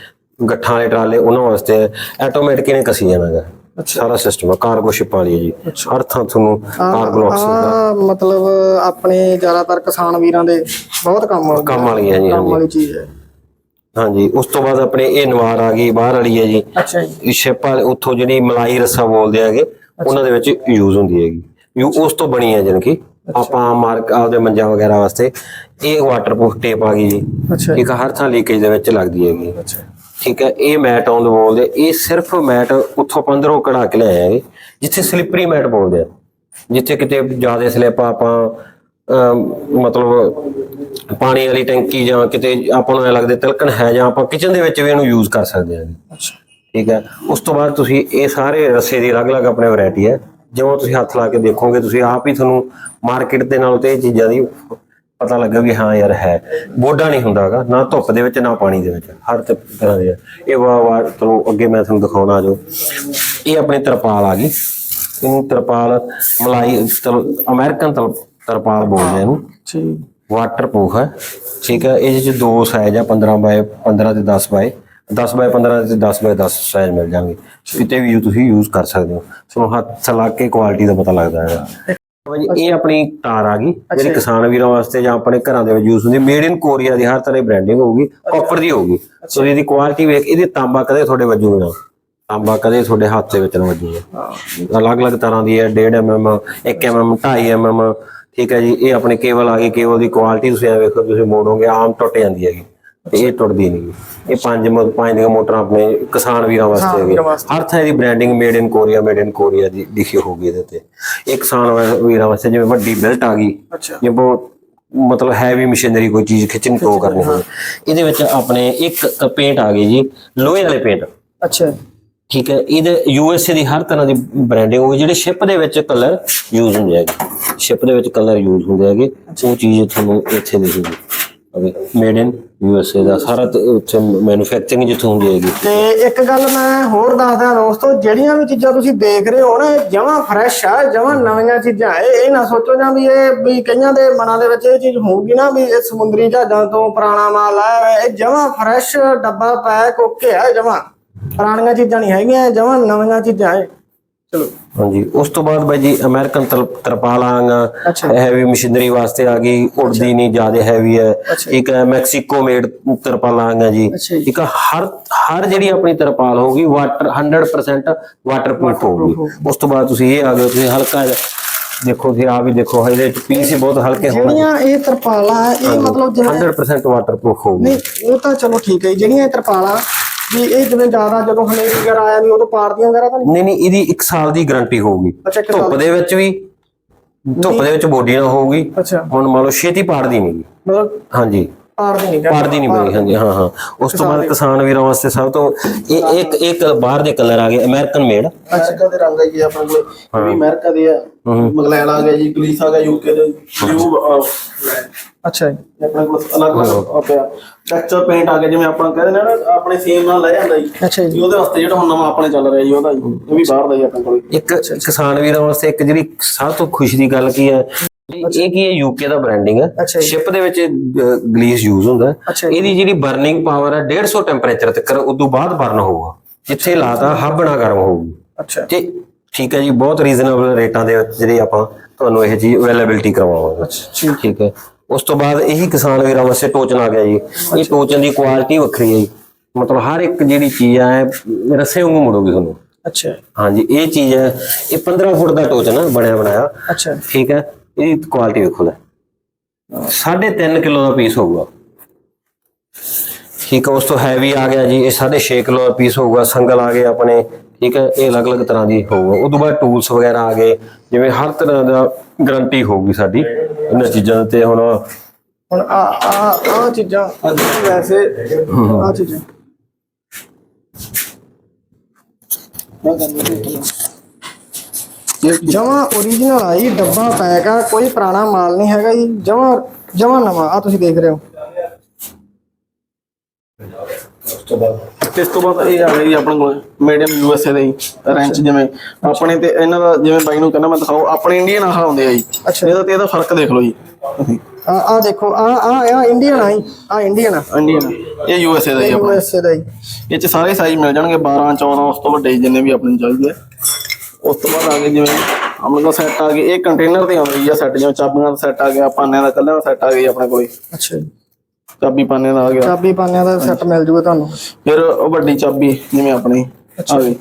ਗੱਠਾਂ ਵਾਲੇ ਟਰਾਲੇ ਉਹਨਾਂ ਵਾਸਤੇ ਆਟੋਮੈਟਿਕ ਨੇ ਕਸੀ ਜਾਣਾਗਾ। ਸਾਰਾ ਸਿਸਟਮ ਆ ਕਾਰਗੋ ਸ਼ਿਪਾਂ ਵਾਲੀ ਹੈ ਜੀ। ਹਰ ਥਾਂ ਤੁਹਾਨੂੰ ਕਾਰਗੋ ਲੌਕਸ ਆ ਮਤਲਬ ਆਪਣੇ ਜ਼ਿਆਦਾਤਰ ਕਿਸਾਨ ਵੀਰਾਂ ਦੇ ਬਹੁਤ ਕੰਮ ਕੰਮ ਵਾਲੀਆਂ ਜੀ ਕੰਮ ਵਾਲੀ ਚੀਜ਼ ਹੈ। ਹਾਂਜੀ ਉਸ ਤੋਂ ਬਾਅਦ ਆਪਣੇ ਇਹ ਨਵਾਰ ਆ ਗਈ ਬਾਹਰ ਵਾਲੀ ਹੈ ਜੀ। ਅੱਛਾ ਜੀ। ਇਹ ਸ਼ਿਪ ਵਾਲੇ ਉੱਥੋਂ ਜਿਹੜੀ ਮਲਾਈ ਰੱਸਾ ਬੋਲਦੇ ਹੈਗੇ ਉਹਨਾਂ ਦੇ ਵਿੱਚ ਯੂਜ਼ ਹੁੰਦੀ ਹੈਗੀ। ਯੂ ਉਸ ਤੋਂ ਬਣੀ ਹੈ ਕਿ ਆਪਾਂ ਮਾਰਕ ਆਪਦੇ ਮੰਜਾ ਵਗੈਰਾ ਵਾਸਤੇ ਇਹ ਵਾਟਰਪ੍ਰੂਫ ਟੇਪ ਆ ਗਈ ਜੀ। ਅੱਛਾ ਇੱਕ ਹਰ ਥਾਂ ਲੀਕੇਜ ਦੇ ਵਿੱਚ ਲੱਗਦੀ ਹੈਗੀ। ਅੱਛਾ। ਠੀਕ ਹੈ ਇਹ ਮੈਟ ਆਨ ਬੋਲਦੇ ਇਹ ਸਿਰਫ ਮੈਟ ਉੱਥੋਂ ਪੰਦਰੋਂ ਕਢਾ ਕੇ ਲਿਆਏ ਹੈਗੇ ਜਿੱਥੇ ਸਲਿੱਪਰੀ ਮੈਟ ਬੋਲਦੇ ਆ। ਜਿੱਥੇ ਕਿਤੇ ਜ਼ਿਆਦਾ ਸਲਿੱਪ ਆਪਾਂ ਮਤਲਬ ਪਾਣੀ ਵਾਲੀ ਟੈਂਕੀ ਜਾਂ ਕਿਤੇ ਆਪਾਂ ਨੂੰ ਐ ਲੱਗਦਾ ਤਿਲਕਣ ਹੈ ਜਾਂ ਆਪਾਂ ਕਿਚਨ ਦੇ ਵਿੱਚ ਵੀ ਇਹਨੂੰ ਯੂਜ਼ ਕਰ ਸਕਦੇ ਹਾਂ ਠੀਕ ਹੈ ਉਸ ਤੋਂ ਬਾਅਦ ਤੁਸੀਂ ਇਹ ਸਾਰੇ ਰੱਸੇ ਦੀ ਅਲੱਗ-ਅਲੱਗ ਆਪਣੇ ਵੈਰਾਈਟੀ ਹੈ। ਜਿਵੇਂ ਤੁਸੀਂ ਹੱਥ ਲਾ ਕੇ ਦੇਖੋਗੇ ਤੁਸੀਂ ਆਪ ਹੀ ਤੁਹਾਨੂੰ ਮਾਰਕੀਟ ਦੇ ਨਾਲ ਤੇ ਇਹ ਚੀਜ਼ਾਂ ਦੀ ਪਤਾ ਲੱਗਾ ਵੀ ਹਾਂ ਯਾਰ ਹੈ। ਬੋਡਾ ਨਹੀਂ ਹੁੰਦਾਗਾ ਨਾ ਧੁੱਪ ਦੇ ਵਿੱਚ ਨਾ ਪਾਣੀ ਦੇ ਵਿੱਚ ਹਰ ਤਰ੍ਹਾਂ ਦੇ। ਇਹ ਵਾ ਵਾ ਤੁਹਾਨੂੰ ਅੱਗੇ ਮੈਂ ਤੁਹਾਨੂੰ ਦਿਖਾਉਣਾ ਜੋ। ਇਹ ਆਪਣੀ ਤਰਪਾਲ ਆ ਗਈ। ਇਹਨੂੰ ਤਰਪਾਲ ਮਲਾਈ ਅਮਰੀਕਨ ਤਰ- ਤਰਪਾਲ ਬੋਲਦੇ ਇਹਨੂੰ। ਠੀਕ ਵਾਟਰਪ੍ਰੂਫ ਹੈ। ਠੀਕ ਹੈ ਇਹ ਚ ਦੋ ਸਾਈਜ਼ ਆ 15 ਬਾਏ 15 ਤੇ 10 ਬਾਏ 10 ਬਾਏ 15 ਤੇ 10 ਬਾਏ 10 ਸਾਈਜ਼ ਮਿਲ ਜਾਣਗੇ। ਕਿਤੇ ਵੀ ਤੁਸੀਂ ਯੂਜ਼ ਕਰ ਸਕਦੇ ਹੋ। ਤੁਹਾਨੂੰ ਹੱਥ ਲਾ ਕੇ ਕੁਆਲਿਟੀ ਦਾ ਪਤਾ ਲੱਗਦਾ ਹੈ ਭਾਜੀ ਇਹ ਆਪਣੀ ਤਾਰ ਆ ਗਈ ਜਿਹੜੀ ਕਿਸਾਨ ਵੀਰਾਂ ਵਾਸਤੇ ਜਾਂ ਆਪਣੇ ਘਰਾਂ ਦੇ ਵਿੱਚ ਯੂਜ਼ ਹੁੰਦੀ ਮੇਡ ਇਨ ਕੋਰੀਆ ਦੀ ਹਰ ਤਰ੍ਹਾਂ ਦੀ ਬ੍ਰਾਂਡਿੰਗ ਹੋਊਗੀ ਕਾਪਰ ਦੀ ਹੋਊਗੀ। ਸੋ ਇਹਦੀ ਕੁਆਲਿਟੀ ਵੇਖ ਇਹਦੀ ਤਾਂਬਾ ਕਦੇ ਤੁਹਾਡੇ ਵੱਜੂਗਾ ਨਾ ਤਾਂਬਾ ਕਦੇ ਤੁਹਾਡੇ ਹੱਥ ਦੇ ਵਿੱਚ ਨਾ ਵੱਜੂਗਾ ਅਲੱਗ-ਅਲੱਗ ਤਰ੍ਹਾਂ ਦੀ ਹੈ 1.5 mm 1 mm 2.5 mm ਠੀਕ ਹੈ ਜੀ ਇਹ ਆਪਣੇ ਕੇਬਲ ਆ ਗਈ ਕੇਬਲ ਦੀ ਕੁਆਲਿਟੀ ਤੁਸੀਂ ਇਹ ਵੇਖੋ ਤੁਸੀਂ ਮੋੜੋਗੇ ਆਮ ਟੁੱਟ ਜਾਂਦੀ ਹੈਗੀ। ਤੇ ਇਹ ਟੁੱਟਦੀ ਨਹੀਂ ਇਹ ਪੰਜ ਪੰਜ ਦੀਆਂ ਮੋਟਰਾਂ ਆਪਣੇ ਕਿਸਾਨ ਵੀਰਾਂ ਵਾਸਤੇ ਹੈਗੀ ਹਰ ਥਾਂ ਦੀ branding made in Korea made in Korea ਦੀ ਲਿਖੀ ਹੋਊਗੀ ਇਹਦੇ ਤੇ। ਇਹ ਕਿਸਾਨ ਵੀਰਾਂ ਵਾਸਤੇ ਜਿਵੇਂ ਵੱਡੀ ਬਿਲਟ ਆ ਗਈ ਜੇ ਬਹੁਤ ਮਤਲਬ ਹੈਵੀ ਮਸ਼ੀਨਰੀ ਕੋਈ ਚੀਜ਼ ਖਿੱਚਣੀ ਟੋ ਕਰਨੀ ਹੋਵੇ। ਇਹਦੇ ਵਿੱਚ ਆਪਣੇ ਇੱਕ ਪੇਂਟ ਆ ਗਈ ਜੀ ਲੋਹੇ ਵਾਲੇ ਪੇਂਟ ਅੱਛਾ। ਠੀਕ ਹੈ ਇਹਦੇ ਯੂਐਸਏ ਦੀ ਹਰ ਤਰ੍ਹਾਂ ਦੀ ਬ੍ਰਾਂਡਿੰਗ ਹੋਵੇ ਜਿਹੜੇ ਸ਼ਿਪ ਦੇ ਵਿੱਚ ਕਲਰ ਯੂਜ਼ ਹੁੰਦੇ ਹੈਗੇ। ਸ਼ਿਪ ਦੇ ਵਿੱਚ ਕਲਰ ਯੂਜ਼ ਹੁੰਦੇ ਹੈਗੇ। ਉਹ ਚੀਜ਼ ਤੁਹਾਨੂੰ ਇੱਥੇ ਦਿਖੇਗੀ। ਮੇਡ ਇਨ ਯੂਐਸਏ ਦਾ ਸਾਰਾ ਉੱਥੇ ਮੈਨੂਫੈਕਚਰਿੰਗ ਜਿੱਥੋਂ ਹੁੰਦੀ ਹੈਗੀ। ਤੇ ਇੱਕ ਗੱਲ ਮੈਂ ਹੋਰ ਦੱਸਦਾ ਦੋਸਤੋ, ਜਿਹੜੀਆਂ ਵੀ ਚੀਜ਼ਾਂ ਤੁਸੀਂ ਦੇਖ ਰਹੇ ਹੋ ਨਾ ਜਮਾਂ ਫਰੈਸ਼ ਆ, ਜਮਾਂ ਨਵੀਆਂ ਚੀਜ਼ਾਂ। ਇਹ ਇਹ ਨਾ ਸੋਚੋ ਨਾ ਵੀ ਇਹ ਵੀ ਕਈਆਂ ਦੇ ਮਨਾਂ ਦੇ ਵਿੱਚ ਇਹ ਚੀਜ਼ ਹੋਊਗੀ ਨਾ ਵੀ ਇਹ ਸਮੁੰਦਰੀ ਜਹਾਜ਼ਾਂ ਤੋਂ ਪੁਰਾਣਾ ਮਾਲ ਆ ਇਹ ਜਮਾਂ ਫਰੈਸ਼ ਡੱਬਾ, ਪੈਕ, ਓਕੇ ਆ ਜਮਾਂ। ਪੁਰਾਣੀਆਂ ਚੀਜ਼ਾਂ ਨਹੀਂ ਹੈਗੀਆਂ ਜਮਾਂ ਨਵੀਆਂ ਚੀਜ਼ਾਂ ਹੈ ਚਲੋ ਹਾਂਜੀ ਉਸ ਤੋਂ ਬਾਅਦ ਬਾਈ ਜੀ ਅਮਰੀਕਨ ਤਰ- ਤਰਪਾਲ ਅੱਛਾ। ਹੈਵੀ ਮਸ਼ੀਨਰੀ ਵਾਸਤੇ ਆ ਗਈ ਉੜਦੀ ਨਹੀਂ ਜ਼ਿਆਦਾ ਹੈਵੀ ਹੈ। ਇੱਕ ਮੈਕਸੀਕੋ ਮੇਡ ਤਰਪਾਲ ਆਂਗਾ ਜੀ ਜੀ। ਇੱਕ ਹਰ ਹਰ ਜਿਹੜੀ ਆਪਣੀ ਤਰਪਾਲ ਹੋਊਗੀ ਵਾਟਰ 100% ਵਾਟਰਪ੍ਰੂਫ ਹੋਊਗੀ ਉਸ ਤੋਂ ਬਾਅਦ ਤੁਸੀਂ ਇਹ ਆ ਗਏ ਤੁਸੀਂ ਹਲਕਾ ਦੇਖੋ ਤੁਸੀਂ ਆ ਵੀ ਦੇਖੋ ਇਹਦੇ ਵਿੱਚ ਪੀਸ ਹੀ ਬਹੁਤ ਹਲਕੇ ਹੋਣਗੇ ਜਿਹੜੀਆਂ ਇਹ ਤਰਪਾਲਾਂ ਇਹ ਮਤਲਬ ਜਿਵੇਂ 100% ਵਾਟਰਪ੍ਰੂਫ ਹੋਊਗੀ ਨਹੀਂ ਉਹ ਤਾਂ ਚਲੋ ਠੀਕ ਹੈ ਜੀ। ਜਿਹੜੀਆਂ ਇਹ ਤਰਪਾਲਾਂ ਵੀ ਇਹ ਜਿਵੇਂ ਜ਼ਿਆਦਾ ਜਦੋਂ ਹਨੇਰੀ ਵਗੈਰਾ ਆਇਆ ਨਹੀਂ ਉਦੋਂ ਪਾੜਦੀਆਂ ਵਗੈਰਾ ਤਾਂ ਨਹੀਂ? ਨਹੀਂ ਨਹੀਂ ਇਹਦੀ 1 ਸਾਲ ਦੀ ਗਾਰੰਟੀ ਹੋਊਗੀ। ਅੱਛਾ ਇੱਕ ਧੁੱਪ ਦੇ। ਵਿੱਚ ਵੀ ਧੁੱਪ ਦੇ ਵਿੱਚ ਬੋਡੀ ਨਾ ਹੋਊਗੀ। ਅੱਛਾ। ਹੁਣ ਮੰਨ ਲਓ ਛੇਤੀ ਪਾੜਦੀ ਨਹੀਂ। ਮਤਲਬ ਹਾਂਜੀ। ਪਾੜਦੀ ਨਹੀਂ। ਪਾੜਦੀ ਨਹੀਂ ਬਣੀ ਹਾਂਜੀ ਹਾਂ ਹਾਂ। ਉਸ ਤੋਂ ਬਾਅਦ ਕਿਸਾਨ ਵੀਰਾਂ ਵਾਸਤੇ ਸਭ ਤੋਂ ਇਹ ਇੱਕ ਇੱਕ ਬਾਹਰ ਦੇ ਕਲਰ ਆ ਗਏ ਅਮਰੀਕਨ ਮੇਡ। ਅਮਰੀਕਾ ਦੇ ਰੰਗ ਆ ਜੀ ਆਪਣੇ ਕੋਲ। ਇਹ ਵੀ ਅਮਰੀਕਾ ਦੇ ਆ। ਮੰਗਲੈਂਡ ਆ ਗਿਆ ਜੀ ਗਲੀਸ ਆ ਗਿਆ ਯੂਕੇ ਦੇ ਬਲੂ ਅੱਛਾ ਜੀ। ਆਪਣੇ ਕੋਲ ਅਲੱਗ ਅਲੱਗ ਆ। ਪਿਆ ਟੈਕਸਚਰ ਪੇਂਟ ਆ ਗਿਆ ਜਿਵੇਂ ਆਪਾਂ ਕਹਿੰਦੇ ਨੇ ਨਾ ਆਪਣੇ ਸੇਮ ਨਾਲ ਲੈ ਜਾਂਦਾ ਜੀ। ਅੱਛਾ ਜੀ। ਉਹਦੇ ਵਾਸਤੇ ਜਿਹੜਾ ਹੁਣ ਨਵਾਂ ਆਪਣੇ ਚੱਲ ਰਿਹਾ ਜੀ ਉਹਦਾ ਜੀ। ਇਹ ਵੀ ਬਾਹਰ ਦਾ ਜੀ ਆਪਣੇ ਕੋਲ। ਇੱਕ ਕਿਸਾਨ ਵੀਰਾਂ ਵਾਸਤੇ ਇੱਕ ਜਿਹੜੀ ਸਭ ਤੋਂ ਖੁਸ਼ੀ ਦੀ ਗੱਲ ਕੀ ਹੈ ਇਹ ਕੀ ਹੈ ਯੂਕੇ ਦਾ ਬ੍ਰਾਂਡਿੰਗ ਹੈ। ਸ਼ਿਪ ਦੇ ਵਿੱਚ ਗਲੀਸ ਯੂਜ਼ ਹੁੰਦਾ। ਇਹਦੀ ਜਿਹੜੀ ਬਰਨਿੰਗ ਪਾਵਰ ਹੈ 150 ਟੈਂਪਰੇਚਰ ਤੱਕ ਉਦੋਂ ਬਾਅਦ ਬਰਨ ਹੋਊਗਾ। ਜਿੱਥੇ ਲਾਤਾ ਹੱਬ ਨਾ ਗਰਮ ਹੋਊਗੀ। ਅੱਛਾ। ਤੇ ਠੀਕ ਹੈ ਜੀ ਬਹੁਤ ਰੀਜ਼ਨੇਬਲ ਰੇਟਾਂ ਦੇ ਵਿੱਚ ਜਿਹੜੀ ਆਪਾਂ ਤੁਹਾਨੂੰ ਇਹ ਚੀਜ਼ ਅਵੇਲੇਬਿਲਟੀ ਕਰਵਾਵਾਂਗੇ। ਠੀਕ ਹੈ। ਉਸ ਤੋਂ ਬਾਅਦ ਇਹੀ ਕਿਸਾਨ ਵੀਰਾਂ ਵਾਸਤੇ ਟੋਚਨ ਆ ਗਿਆ ਜੀ। ਇਹ ਟੋਚਨ ਦੀ ਕੁਆਲਿਟੀ ਵੱਖਰੀ ਹੈ ਜੀ। ਮਤਲਬ ਹਰ ਇੱਕ ਜਿਹੜੀ ਚੀਜ਼ ਹੈ ਰੱਸੇ ਵਾਂਗੂ ਮੁੜੂਗੀ ਤੁਹਾਨੂੰ। ਅੱਛਾ। ਹਾਂਜੀ ਇਹ ਚੀਜ਼ ਹੈ ਇਹ 15 ਫੁੱਟ ਦਾ ਟੋਚਨ ਬਣਿਆ ਬਣਾਇਆ। ਅੱਛਾ। ਠੀਕ ਹੈ ਇਹਦੀ ਕੁਆਲਿਟੀ ਵੇਖੋ ਲੈ। 3.5 ਕਿਲੋ ਦਾ ਪੀਸ ਹੋਊਗਾ। ਠੀਕ ਹੈ ਉਸ ਤੋਂ ਹੈਵੀ ਆ ਗਿਆ ਜੀ ਇਹ 6.5 ਕਿਲੋ ਦਾ ਪੀਸ ਹੋਊਗਾ ਸੰਗਲ ਆ ਗਏ ਆਪਣੇ। ਠੀਕ ਹੈ ਇਹ ਅਲੱਗ-ਅਲੱਗ ਤਰ੍ਹਾਂ ਦੀ ਹੋਊਗਾ। ਉਸ ਤੋਂ ਬਾਅਦ ਟੂਲਸ ਵਗੈਰਾ ਆ ਗਏ ਜਿਵੇਂ ਹਰ ਤਰ੍ਹਾਂ ਦਾ ਗਾਰੰਟੀ ਹੋਊਗੀ ਸਾਡੀ ਇਹਨਾਂ ਚੀਜ਼ਾਂ ਤੇ ਹੁਣ ਹੁਣ ਆ ਆ ਆ ਚੀਜ਼ਾਂ ਵੈਸੇ ਆ ਚੀਜ਼ਾਂ। ਜਮਾ ਓਰੀਜਨਲ ਆਈ ਡੱਬਾ ਪੈਕ ਆ ਕੋਈ ਪੁਰਾਣਾ ਮਾਲ ਨਹੀਂ ਹੈਗਾ ਜੀ ਜਮਾ ਜਮਾ ਨਵਾਂ ਆ ਤੁਸੀਂ ਦੇਖ ਰਹੇ ਹੋ। ਤੇ ਇਸ ਤੋਂ ਬਾਅਦ ਇਹ ਆ ਜੀ ਆਪਣੇ ਕੋਲ made in U S A ਦੇ ਰੈਂਚ ਜਿਵੇਂ ਆਪਣੇ ਤੇ ਇਹਨਾਂ ਦਾ ਜਿਵੇਂ ਬਾਈ ਨੂੰ ਕਹਿੰਦਾ ਮੈਂ ਦਿਖਾਓ ਆਪਣੇ ਇੰਡੀਅਨ ਆਹ ਹੁੰਦੇ ਆ ਜੀ। ਅੱਛਾ। ਇਹਦਾ ਤੇ ਇਹਦਾ ਫ਼ਰਕ ਦੇਖ ਲਓ ਜੀ। ਆ ਆ ਦੇਖੋ ਆ ਆ ਇੰਡੀਅਨ ਆ ਆ ਇੰਡੀਅਨ ਆ। ਇੰਡੀਅਨ ਇਹ ਯੂ ਐਸ ਏ ਦਾ ਜੀ ਆਪਣਾ। ਯੂਐਸਏ ਦਾ ਜੀ ਇਹ ਚ ਸਾਰੇ ਸਾਈਜ਼ ਮਿਲ ਜਾਣਗੇ 12 14 ਉਸ ਤੋਂ ਵੱਡੇ ਜਿੰਨੇ ਵੀ ਆਪਣੇ ਚਾਹੀਦੇ ਉਸ ਤੋਂ ਬਾਅਦ ਆ ਗਏ ਜਿਵੇਂ ਆਪਣੇ ਕੋਲ ਸੈੱਟ ਆ ਗਏ। ਇਹ ਕੰਟੇਨਰ ਤੇ ਆਉਂਦੇ ਆ ਸੈੱਟ ਜਿਵੇਂ ਚਾਬੀਆਂ ਦਾ ਸੈੱਟ ਆ ਗਿਆ ਪਾਨਿਆਂ ਦਾ ਕੱਲਿਆਂ ਦਾ ਸੈੱਟ ਆ ਗਿਆ ਆਪਣੇ ਕੋਲ। ਅੱਛਾ ਜੀ। ਚਾਬੀ ਪਾਨਿਆਂ ਦਾ ਆ ਗਿਆ। ਚਾਬੀ ਪਾਨਿਆਂ ਦਾ ਸੈੱਟ ਮਿਲ ਜੂਗਾ ਤੁਹਾਨੂੰ। ਫਿਰ ਉਹ ਵੱਡੀ ਚਾਬੀ ਜਿਵੇਂ ਆਪਣੀ ਆ ਗਈ।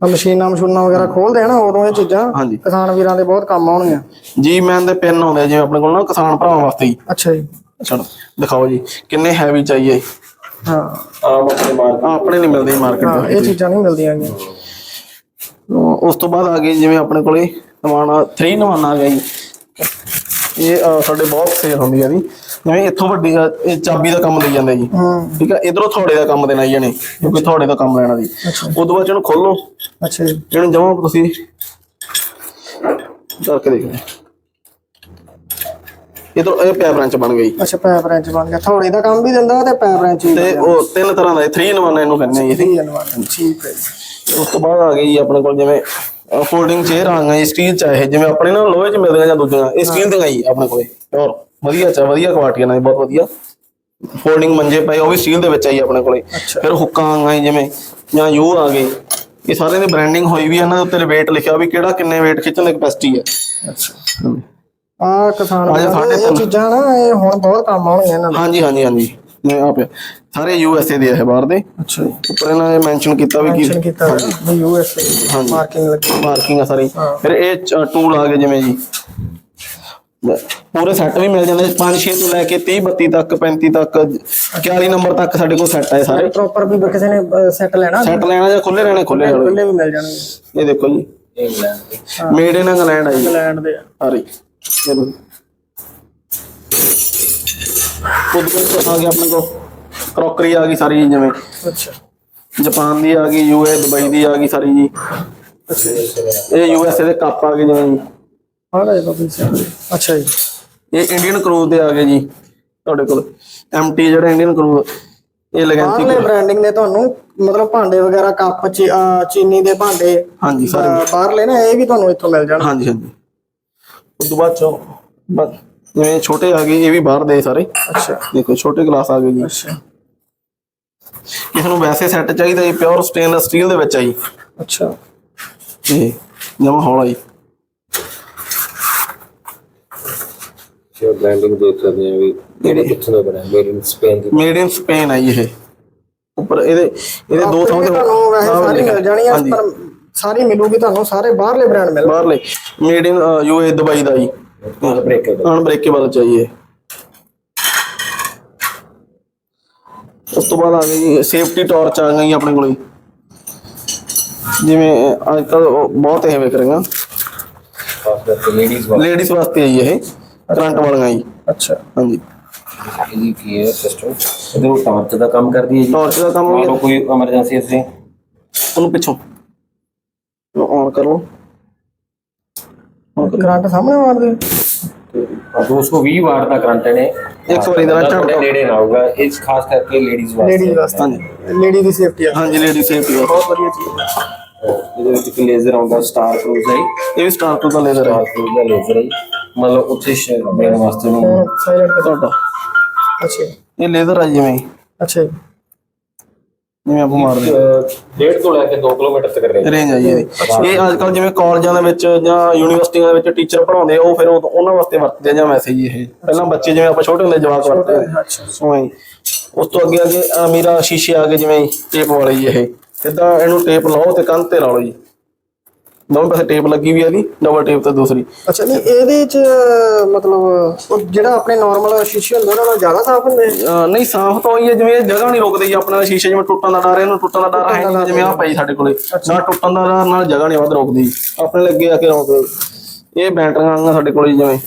ਆ ਮਸ਼ੀਨਾਂ ਮਸ਼ੂਨਾਂ ਵਗੈਰਾ ਖੋਲਦੇ ਆ ਨਾ ਉਦੋਂ ਇਹ ਚੀਜ਼ਾਂ ਹਾਂਜੀ। ਕਿਸਾਨ ਵੀਰਾਂ ਦੇ ਬਹੁਤ ਕੰਮ ਆਉਣਗੀਆਂ। ਜੀ ਮੈਨ ਦੇ ਪਿੰਨ ਆਉਂਦੇ ਆ ਜਿਵੇਂ ਆਪਣੇ ਕੋਲ ਨਾ ਕਿਸਾਨ ਭਰਾਵਾਂ ਵਾਸਤੇ ਜੀ ਅੱਛਾ ਜੀ। ਚਲੋ ਦਿਖਾਓ ਜੀ ਕਿੰਨੇ ਹੈਵੀ ਚਾਹੀਏ। ਹਾਂ। ਆਮ ਆਪਣੇ ਮਾਰਕੀਟ ਆਪਣੇ ਨਹੀਂ ਮਿਲਦੇ ਮਾਰਕੀਟ ਹਾਂ ਦੇ ਇਹ ਚੀਜ਼ਾਂ ਨਹੀਂ ਮਿਲਦੀਆਂ ਵਿੱਚ। ਉਸ ਤੋਂ ਬਾਅਦ ਆ ਗਏ ਜਿਵੇਂ ਆਪਣੇ ਕੋਲੇ ਨਵਾਨਾ 3 ਨਵਾਨਾ ਆ ਗਿਆ ਜੀ। ਇਹ ਅਹ, ਸਾਡੇ ਬਹੁਤ ਸੇਲ ਹੁੰਦੀ ਆ ਜੀ ਜਿਵੇਂ ਇੱਥੋਂ ਵੱਡੀ ਇਹ ਚਾਬੀ ਦਾ ਕੰਮ ਲਈ ਜਾਂਦੇ ਜੀ। ਹੂੰ। ਠੀਕ ਆ? ਇਧਰੋਂ ਥੋੜੇ ਦਾ ਕੰਮ ਦੇਣਾ ਜੀ ਇਹਨੇ ਕਿਉਂਕਿ ਥੋੜੇ ਦਾ ਕੰਮ ਲੈਣਾ ਜੀ। ਉਦੋਂ ਬਾਅਦ 'ਚ ਇਹਨੂੰ ਖੋਲੋ ਅੱਛਾ ਜੀ। ਇਹਨੂੰ ਜਮਾ ਤੁਸੀਂ। ਕਰਕੇ ਦੇਖੋ ਇਧਰ ਇਹ ਪੈਪ ਰੈਂਚ ਬਣ ਗਈ। ਅੱਛਾ ਪੈਪ ਰੈਂਚ ਬਣ ਗਿਆ। ਥੋੜੇ ਦਾ ਕੰਮ ਵੀ ਦਿੰਦਾ ਤੇ ਪੈਪ ਰੈਂਚ ਵੀ ਤੇ ਉਹ ਤਿੰਨ ਤਰ੍ਹਾਂ ਦਾ 3 in 1 ਇਹਨੂੰ ਕਹਿੰਦੇ ਆ ਜੀ। ਠੀਕ ਹੈ ਠੀਕ ਹੈ ਜੀ। ਉਸ ਤੋਂ ਬਾਅਦ ਆ ਗਈ ਆਪਣੇ ਕੋਲ ਜਿਵੇਂ ਫੋਲਡਿੰਗ ਚੇਅਰ ਆ ਗਈਆਂ ਸਟੀਲ ਚ ਇਹ ਜਿਵੇਂ ਆਪਣੇ ਨਾਲ ਲੋਹੇ ਚ ਮਿਲਦੀਆਂ ਜਾਂ ਦੂਜੀਆਂ ਇਹ ਸਟੀਲ ਦੀਆਂ ਹੀ ਆਪਣੇ ਕੋਲੇ। ਹੋਰ ਵਧੀਆ ਚ ਵਧੀਆ ਕੁਆਲਿਟੀ ਨਾਲ ਬਹੁਤ ਵਧੀਆ। ਫੋਲਡਿੰਗ ਮੰਜੇ ਪਏ ਉਹ ਵੀ ਸਟੀਲ ਦੇ ਵਿੱਚ ਆਈ ਆਪਣੇ ਕੋਲੇ। ਫਿਰ ਹੁੱਕਾਂ ਆ ਗਈਆਂ ਜਿਵੇਂ ਜਾਂ ਯੂ ਆ ਗਏ। ਇਹ ਸਾਰਿਆਂ ਦੀ ਬ੍ਰਾਂਡਿੰਗ ਹੋਈ ਵੀ ਆ, ਇਹਨਾਂ ਦੇ ਉੱਤੇ weight ਲਿਖਿਆ ਵੀ ਕਿਹੜਾ ਕਿੰਨੇ weight ਖਿੱਚਣ ਦੀ ਕਪੈਸਿਟੀ ਹੈ ਅੱਛਾ। ਆ ਕਿਸਾਨ ਦੇ ਇਹ। ਚੀਜ਼ਾਂ ਨਾ ਇਹ ਹੁਣ ਬਹੁਤ ਕੰਮ ਆਉਣਗੀਆਂ ਇਹਨਾਂ ਨੂੰ ਹਾਂਜੀ ਹਾਂਜੀ ਹਾਂਜੀ। ਜਿਵੇਂ ਆ ਪਿਆ ਸਾਰੇ ਯੂ ਐਸ ਏ ਦੇ ਆ ਬਾਹਰ ਦੇ। ਅੱਛਾ ਉੱਪਰ ਇਹਨਾਂ ਨੇ ਮੈਂਸ਼ਨ ਕੀਤਾ ਵੀ ਮੈਂਸ਼ਨ ਕੀ ਕੀਤਾ ਹੋਇਆ ਵੀ ਯੂ ਐਸ ਏ। ਮਾਰਕਿੰਗ ਲੱਗੀ। ਮਾਰਕਿੰਗ ਆ ਸਾਰੀ। ਫਿਰ ਇਹ ਟੂਲ ਆ ਗਏ ਜਿਵੇਂ ਜੀ। ਪੂਰੇ ਸੈੱਟ ਵੀ ਮਿਲ ਜਾਂਦੇ। 5 6 ਤੋਂ ਲੈ ਕੇ 30 32 ਤੱਕ 35 ਤੱਕ 40 ਨੰਬਰ ਤੱਕ ਸਾਡੇ ਕੋਲ ਸੈੱਟ ਹੈ ਸਾਰੇ। ਪ੍ਰੋਪਰ ਵੀ ਕਿਸੇ ਨੇ ਸੈੱਟ ਲੈਣਾ ਸੈੱਟ ਲੈਣਾ ਜਾਂ ਖੁੱਲੇ ਰਹਿਣੇ ਖੁੱਲੇ ਵਾਲੇ ਖੁੱਲੇ ਵੀ ਮਿਲ ਜਾਣਗੇ। ਇਹ ਦੇਖੋ ਜੀ। ਮੇਡ ਇਨ ਇੰਗਲੈਂਡ ਆ ਜੀ। ਇੰਗਲੈਂਡ ਦੇ ਆ। ਸਾਰੀ ਚਲੋ ਕੋਲ ਆ ਗਿਆ ਆਪਣੇ ਕੋਲ। ਕਰੋਕਰੀ ਆ ਗਈ ਸਾਰੀ ਜਿਵੇਂ। ਅੱਛਾ। ਜਾਪਾਨ ਦੀ ਆ ਗਈ ਯੂਏ ਦੁਬਈ ਦੀ ਆ ਗਈ ਸਾਰੀ ਜੀ। ਇਹ ਯੂਐਸਏ ਦੇ ਕੱਪ ਆ ਗਏ ਜਿਵੇਂ ਜੀ। ਆ ਲੈ ਬਾਬੀ ਸਾਹਿਬ ਅੱਛਾ ਜੀ। ਇਹ ਇੰਡੀਅਨ ਕਰੂਜ਼ ਦੇ ਆ ਗਏ ਜੀ ਤੁਹਾਡੇ ਕੋਲ। ਐਮਟੀ ਜਿਹੜਾ ਇੰਡੀਅਨ ਕਰੂਜ਼ ਇਹ ਲਗੈਂਸੀ ਬਾਹਰਲੇ ਬ੍ਰਾਂਡਿੰਗ ਦੇ ਤੁਹਾਨੂੰ ਮਤਲਬ ਭਾਂਡੇ ਵਗੈਰਾ ਕੱਪ ਚੀਨੀ ਦੇ ਭਾਂਡੇ ਹਾਂਜੀ ਸਾਰੇ। ਬਾਹਰਲੇ ਨਾ ਇਹ ਵੀ ਤੁਹਾਨੂੰ ਇੱਥੋਂ ਮਿਲ ਜਾਣ ਹਾਂਜੀ ਹਾਂਜੀ। ਉਸ ਤੋਂ ਬਾਅਦ ਚੋ ਬਸ। ਜਿਵੇਂ ਛੋਟੇ ਆ ਗਏ ਇਹ ਵੀ ਬਾਹਰ ਦੇ ਸਾਰੇ। ਅੱਛਾ। ਦੇਖੋ ਛੋਟੇ ਗਲਾਸ ਆ ਗਏ ਜੀ। ਅੱਛਾ। ਕਿਸੇ ਨੂੰ ਵੈਸੇ ਸੈੱਟ ਚਾਹੀਦਾ ਜੀ ਪਿਓਰ ਸਟੇਨਲੈਸ ਸਟੀਲ ਦੇ ਵਿੱਚ ਆ ਜੀ। ਅੱਛਾ। ਇਹ ਜਮਾ ਹੌਲਾ ਜੀ। ਸ਼ੇਅਰ ਬ੍ਰਾਂਡਿੰਗ ਦੇਖ ਸਕਦੇ ਆ ਵੀ ਜਿਹੜੇ ਕਿੱਥੋਂ ਦਾ ਬਣਿਆ ਮੇਡ ਇਨ ਸਪੇਨ ਦੀ। ਮੇਡ ਇਨ ਸਪੇਨ ਆ ਜੀ ਇਹ। ਉੱਪਰ ਇਹਦੇ ਇਹਦੇ ਦੋ ਥਾਂ ਤੇ ਤੁਹਾਨੂੰ ਵੈਸੇ ਨਾਮ ਸਾਰੀ। ਮਿਲ ਜਾਣੀ ਆ ਹਾਂਜੀ। ਪਰ ਸਾਰੀ ਮਿਲੂਗੀ ਤੁਹਾਨੂੰ ਸਾਰੇ ਬਾਹਰਲੇ ਬ੍ਰਾਂਡ ਮਿਲ ਬਾਹਰਲੇ। ਮੇਡ ਇਨ ਯੂਏ ਦੁਬਈ ਦਾ ਜੀ। ਅਨਬ੍ਰੇਕੇਬਲ ਅਨਬ੍ਰੇਕੇਬਲ ਚਾਹੀਏ। ਉਸ ਤੋਂ ਬਾਅਦ ਆ ਗਈ ਸੇਫਟੀ ਟਾਰਚ ਆ ਗਈ ਆਪਣੇ ਕੋਲ। ਜਿਵੇਂ ਅੱਜ ਕੱਲ ਬਹੁਤ ਇਹ ਵਿਕ ਰਹੀਆਂ। ਖਾਸ ਕਰਕੇ ਲੇਡੀਜ਼ ਵਾਸਤੇ ਆਈ ਇਹ। ਕਰੰਟ ਵਾਲੀਆਂ ਜੀ। ਅੱਛਾ। ਹਾਂਜੀ। ਇਹ ਕੀ ਹੈ ਸਿਸਟਮ ਇਹਦੇ ਉਹ ਟਾਰਚ ਦਾ ਕੰਮ ਕਰਦੀ ਹੈ ਜੀ? ਟਾਰਚ ਦਾ ਕੰਮ ਕੋਈ ਐਮਰਜੈਂਸੀ ਅਸੀਂ ਉਹਨੂੰ ਪਿੱਛੋਂ। ਆਨ ਕਰ ਲਓ। ਕਰੰਟ ਸਾਹਮਣੇ ਮਾਰਦੇ 220 ਵਾਟ ਦਾ ਕਰੰਟ ਨੇ। ਇੱਕ ਵਾਰੀ ਦਾ ਝਟਕਾ। ਨੇੜੇ ਨਾ ਆਊਗਾ। ਇਹ ਖਾਸ ਕਰਕੇ ਲੇਡੀਜ਼ ਵਾਸਤੇ। ਲੇਡੀਜ਼ ਵਾਸਤੇ। ਹਾਂਜੀ। ਲੇਡੀ ਦੀ ਸੇਫਟੀ ਆ ਹਾਂਜੀ ਲੇਡੀ ਸੇਫਟੀ ਦਾ ਬਹੁਤ ਵਧੀਆ ਚੀਜ਼ ਹੈ। ਇਹਦੇ ਵਿੱਚ ਇੱਕ ਲੇਜ਼ਰ ਆਉਂਦਾ ਸਟਾਰ ਕਰੂਜ਼ ਹੈ ਇਹ ਵੀ ਸਟਾਰ ਟੂ ਦਾ ਲੇਜ਼ਰ ਹੈ। ਸਟਾਰ ਕਰੂਜ਼ ਦਾ ਲੇਜ਼ਰ ਹੈ ਮਤਲਬ ਉੱਥੇ ਸ਼ੇਅਰ ਦੇਣ ਵਾਸਤੇ ਨੂੰ ਸਾਇਲੈਂਟ ਕਰ ਤੁਹਾਡਾ। ਅੱਛਾ। ਇਹ ਲੇਜ਼ਰ ਆ ਜਿਵੇਂ। ਅੱਛਾ। ਜਿਵੇਂ ਆਪਾਂ ਮਾਰਦੇ ਡੇਢ ਤੋਂ ਲੈ ਕੇ 2 ਕਿਲੋਮੀਟਰ ਤੱਕ ਰੇਂਜ ਰੇਂਜ ਆਈ ਇਹਦੀ ਇਹ। ਅੱਜ ਕੱਲ ਜਿਵੇਂ ਕਾਲਜਾਂ ਦੇ ਵਿੱਚ ਜਾਂ ਯੂਨੀਵਰਸਿਟੀਆਂ ਦੇ ਵਿੱਚ ਟੀਚਰ ਪੜਾਉਂਦੇ ਉਹ ਫਿਰ ਉਹ- ਉਹਨਾਂ ਵਾਸਤੇ ਵਰਤਦੇ ਆ ਜਾਂ ਹੀ ਇਹ। ਪਹਿਲਾਂ ਬੱਚੇ ਜਿਵੇਂ ਆਪਾਂ ਛੋਟੇ ਹੁੰਦੇ ਜਵਾਕ ਵਰਤਦੇ ਆ ਉਵੇਂ ਹੀ। ਉਸ ਤੋਂ ਅੱਗੇ ਅੱਗੇ ਅਹ ਮੇਰਾ ਸ਼ੀਸ਼ੇ ਆ ਗਏ ਜਿਵੇਂ ਟੇਪ ਵਾਲੇ ਜੀ ਇਹ। ਸਿੱਧਾ ਇਹਨੂੰ ਟੇਪ ਲਾਓ ਤੇ ਕੰਧ ਤੇ ਲਾ ਲਓ ਜੀ। ਦੋਵੇਂ ਪਾਸੇ ਟੇਪ ਲੱਗੀ ਵੀ ਆ ਇਹਦੀ ਡਬਲ ਟੇਪ ਤੇ ਦੂਸਰੀ। ਅੱਛਾ ਨਹੀਂ ਇਹਦੇ ਚ ਮਤਲਬ ਉਹ ਜਿਹੜਾ ਆਪਣੇ ਨਾਰਮਲ ਸ਼ੀਸ਼ੇ ਹੁੰਦੇ ਉਹਨਾਂ ਨਾਲੋਂ ਜ਼ਿਆਦਾ ਸਾਫ਼ ਹੁੰਦੇ ਅਹ ਨਹੀਂ ਸਾਫ਼ ਤਾਂ ਹੈ ਜਿਵੇਂ ਇਹ ਜਗ੍ਹਾ ਨਹੀਂ ਰੋਕਦੇ ਜੀ ਆਪਣਾ ਸ਼ੀਸ਼ੇ ਜਿਵੇਂ ਟੁੱਟਣ ਦਾ ਡਰ ਹੈ ਇਹਨੂੰ ਟੁੱਟਣ ਦਾ ਡਰ ਹੈ ਨਹੀਂ ਜਿਵੇਂ ਆ ਪਈ ਸਾਡੇ ਕੋਲੇ। ਨਾ ਟੁੱਟਣ ਦਾ ਡਰ ਨਾਲ ਜਗ੍ਹਾ ਨਹੀਂ ਵੱਧ ਰੋਕਦੀ। ਆਪਣੇ ਲੱਗੇ ਆ ਕੇ ਰੋਕਦੇ। ਇਹ ਬੈਟਰੀਆਂ ਆਂਗਾ ਸਾਡੇ ਕੋਲੇ ਜਿਵੇਂ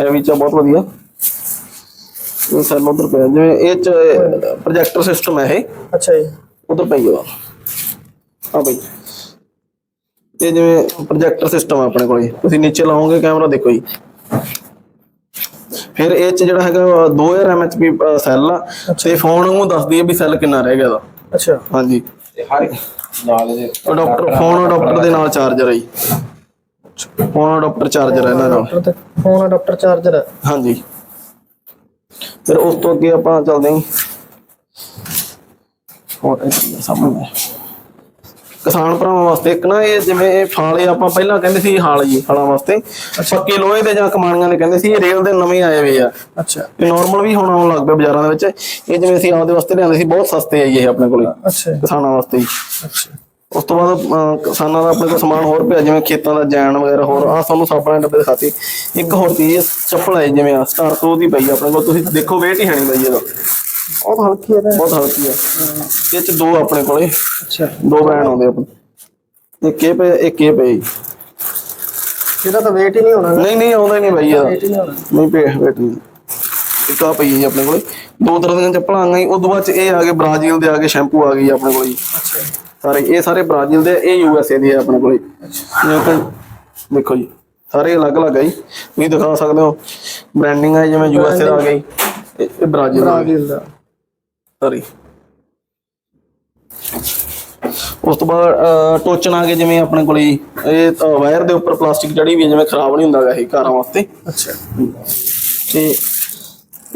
ਹੈਵੀ ਚ ਆ, ਬਹੁਤ ਵਧੀਆ। ਇਹ ਸਰ ਉਧਰ ਪਿਆ ਜਿਵੇਂ ਇਹ ਚ ਪ੍ਰੋਜੈਕਟਰ ਸਿਸਟਮ ਹੈ ਇਹ। ਅੱਛਾ ਜੀ। ਉਧਰ ਪਈ ਆ। ਆ ਬਈ। ਇਹ ਜਿਵੇਂ ਪ੍ਰੋਜੈਕਟਰ ਸਿਸਟਮ ਆ ਆਪਣੇ ਕੋਲੇ ਤੁਸੀਂ ਨੀਚੇ ਲਾਓਗੇ ਕੈਮਰਾ ਦੇਖੋ ਜੀ। ਫਿਰ ਇਹ ਚ ਜਿਹੜਾ ਹੈਗਾ 2000 ਐਮਐਚਪੀ ਸੈੱਲ ਆ। ਤੇ ਫੋਨ ਨੂੰ ਦੱਸਦੀ ਹੈ ਵੀ ਸੈੱਲ ਕਿੰਨਾ ਰਹਿ ਗਿਆ ਦਾ ਅੱਛਾ। ਹਾਂਜੀ। ਤੇ ਹਰ ਨਾਲ ਅਡਾਪਟਰ ਫੋਨ ਅਡਾਪਟਰ ਦੇ ਨਾਲ ਚਾਰਜਰ ਹੈ ਜੀ। ਫੋਨ ਅਡਾਪਟਰ ਚਾਰਜਰ ਹੈ ਇਹਨਾਂ ਨਾਲ। ਡਾਕਟਰ ਫੋਨ ਅਡਾਪਟਰ ਚਾਰਜਰ ਹੈ ਹਾਂਜੀ। ਫਿਰ ਉਸ ਤੋਂ ਅੱਗੇ ਆਪਾਂ ਚੱਲਦੇ ਹਾਂ ਹੋਰ ਇਹ ਸਾਹਮਣੇ। ਕਿਸਾਨ ਭਰਾਵਾਂ ਵਾਸਤੇ ਇੱਕ ਨਾ ਇਹ ਜਿਵੇਂ ਇਹ ਫਾਲੇ ਆਪਾਂ ਪਹਿਲਾਂ ਕਹਿੰਦੇ ਸੀ ਹਾਲ ਜੀ ਫਲਾਂ ਵਾਸਤੇ। ਪੱਕੇ ਲੋਹੇ ਦੇ ਜਾਂ ਕਮਾਨੀਆਂ ਦੇ ਕਹਿੰਦੇ ਸੀ ਇਹ ਰੇਲ ਦੇ ਨਵੇਂ ਆਏ ਹੋਏ ਆ। ਅੱਛਾ। ਇਹ ਨਾਰਮਲ ਵੀ ਹੁਣ ਆਉਣ ਲੱਗ ਪਏ ਬਾਜ਼ਾਰਾਂ ਦੇ ਵਿੱਚ। ਇਹ ਜਿਵੇਂ ਅਸੀਂ ਆਪਦੇ ਵਾਸਤੇ ਲਿਆਂਦੇ ਸੀ ਬਹੁਤ ਸਸਤੇ ਆ ਜੀ ਇਹ ਆਪਣੇ ਕੋਲੇ। ਅੱਛਾ। ਕਿਸਾਨਾਂ ਵਾਸਤੇ ਅੱਛਾ। ਉਸ ਤੋਂ ਬਾਅਦ ਕਿਸਾਨਾਂ ਦਾ ਆਪਣੇ ਕੋਲ ਸਮਾਨ ਹੋਰ ਪਿਆ ਜਿਵੇਂ ਖੇਤਾਂ ਦਾ ਜੈਨ ਵਗੈਰਾ ਹੋਰ। ਆ ਤੁਹਾਨੂੰ ਸਾਬਣ ਦੇ ਡੱਬੇ ਦਿਖਾਤੇ। ਇੱਕ ਹੋਰ ਚੀਜ਼ ਚੱਪਲ ਹੈ ਜਿਵੇਂ ਆ ਸਟਾਰ ਤੋਂ ਦੀ ਪਈ ਆਪਣੇ ਕੋਲ। ਤੁਸੀਂ ਦੇਖੋ weight ਹੀ ਹੈ ਨਹੀਂ ਬਈ ਇਹਦਾ। ਬਹੁਤ ਹਲਕੀ ਹੈ ਬਹੁਤ ਹਲਕੀ ਆ ਇਹ ਚ ਦੋ ਆਪਣੇ ਕੋਲੇ। ਅੱਛਾ। ਦੋ ਬ੍ਰਾਂਡ ਆਉਂਦੇ ਆਪਣੇ। ਇੱਕ ਇਹ ਪਏ ਇੱਕ ਇਹ ਪਏ। ਇਹਦਾ ਤਾਂ ਵੇਟ ਹੀ ਨਹੀਂ ਹੋਣਾ। ਨਹੀਂ ਨਹੀਂ ਆਉਂਦਾ ਹੀ ਨਹੀਂ ਬਾਈ ਇਹਦਾ। ਹੀ ਨਹੀਂ ਪੇ ਵੇਟ ਨਹੀਂ। ਇੱਕ ਆ ਪਈ ਹੈ ਆਪਣੇ ਕੋਲੇ। ਦੋ ਤਰ੍ਹਾਂ ਦੀਆਂ ਚੱਪਲਾਂ ਆ ਗਈਆਂ ਉਸ ਤੋਂ ਬਾਅਦ ਚ ਇਹ ਆ ਗਏ ਬ੍ਰਾਜ਼ੀਲ ਦੇ ਆ ਗਏ ਸ਼ੈਂਪੂ ਆ ਗਈ ਆਪਣੇ ਕੋਲੇ ਅੱਛਾ। ਸਾਰੇ ਇਹ ਸਾਰੇ ਬ੍ਰਾਜ਼ੀਲ ਦੇ ਇਹ ਯੂ ਐਸ ਏ ਦੇ ਆ ਆਪਣੇ ਕੋਲੇ। ਕਿ ਦੇਖੋ ਜੀ ਸਾਰੇ ਅਲੱਗ-ਅਲੱਗ ਆ ਜੀ। ਤੁਸੀਂ ਦਿਖਾ ਸਕਦੇ ਹੋ। ਬ੍ਰਾਂਡਿੰਗ ਹੈ ਜਿਵੇਂ ਯੂ ਐਸ ਏ ਦਾ ਆ ਗਈ ਇਹ ਬ੍ਰਾਜ਼ੀਲ ਦਾ। ਸੌਰੀ ਉਸ ਤੋਂ ਬਾਅਦ ਟੋਚਨ ਆ ਗਏ ਜਿਵੇਂ ਆਪਣੇ ਕੋਲੇ। ਇਹ ਵਾਇਰ ਦੇ ਉੱਪਰ ਪਲਾਸਟਿਕ ਚੜੀ ਵੀ ਹੈ ਜਿਵੇਂ ਖਰਾਬ ਨਹੀਂ ਹੁੰਦਾਗਾ ਇਹ ਕਾਰਾਂ ਵਾਸਤੇ। ਅੱਛਾ। ਤੇ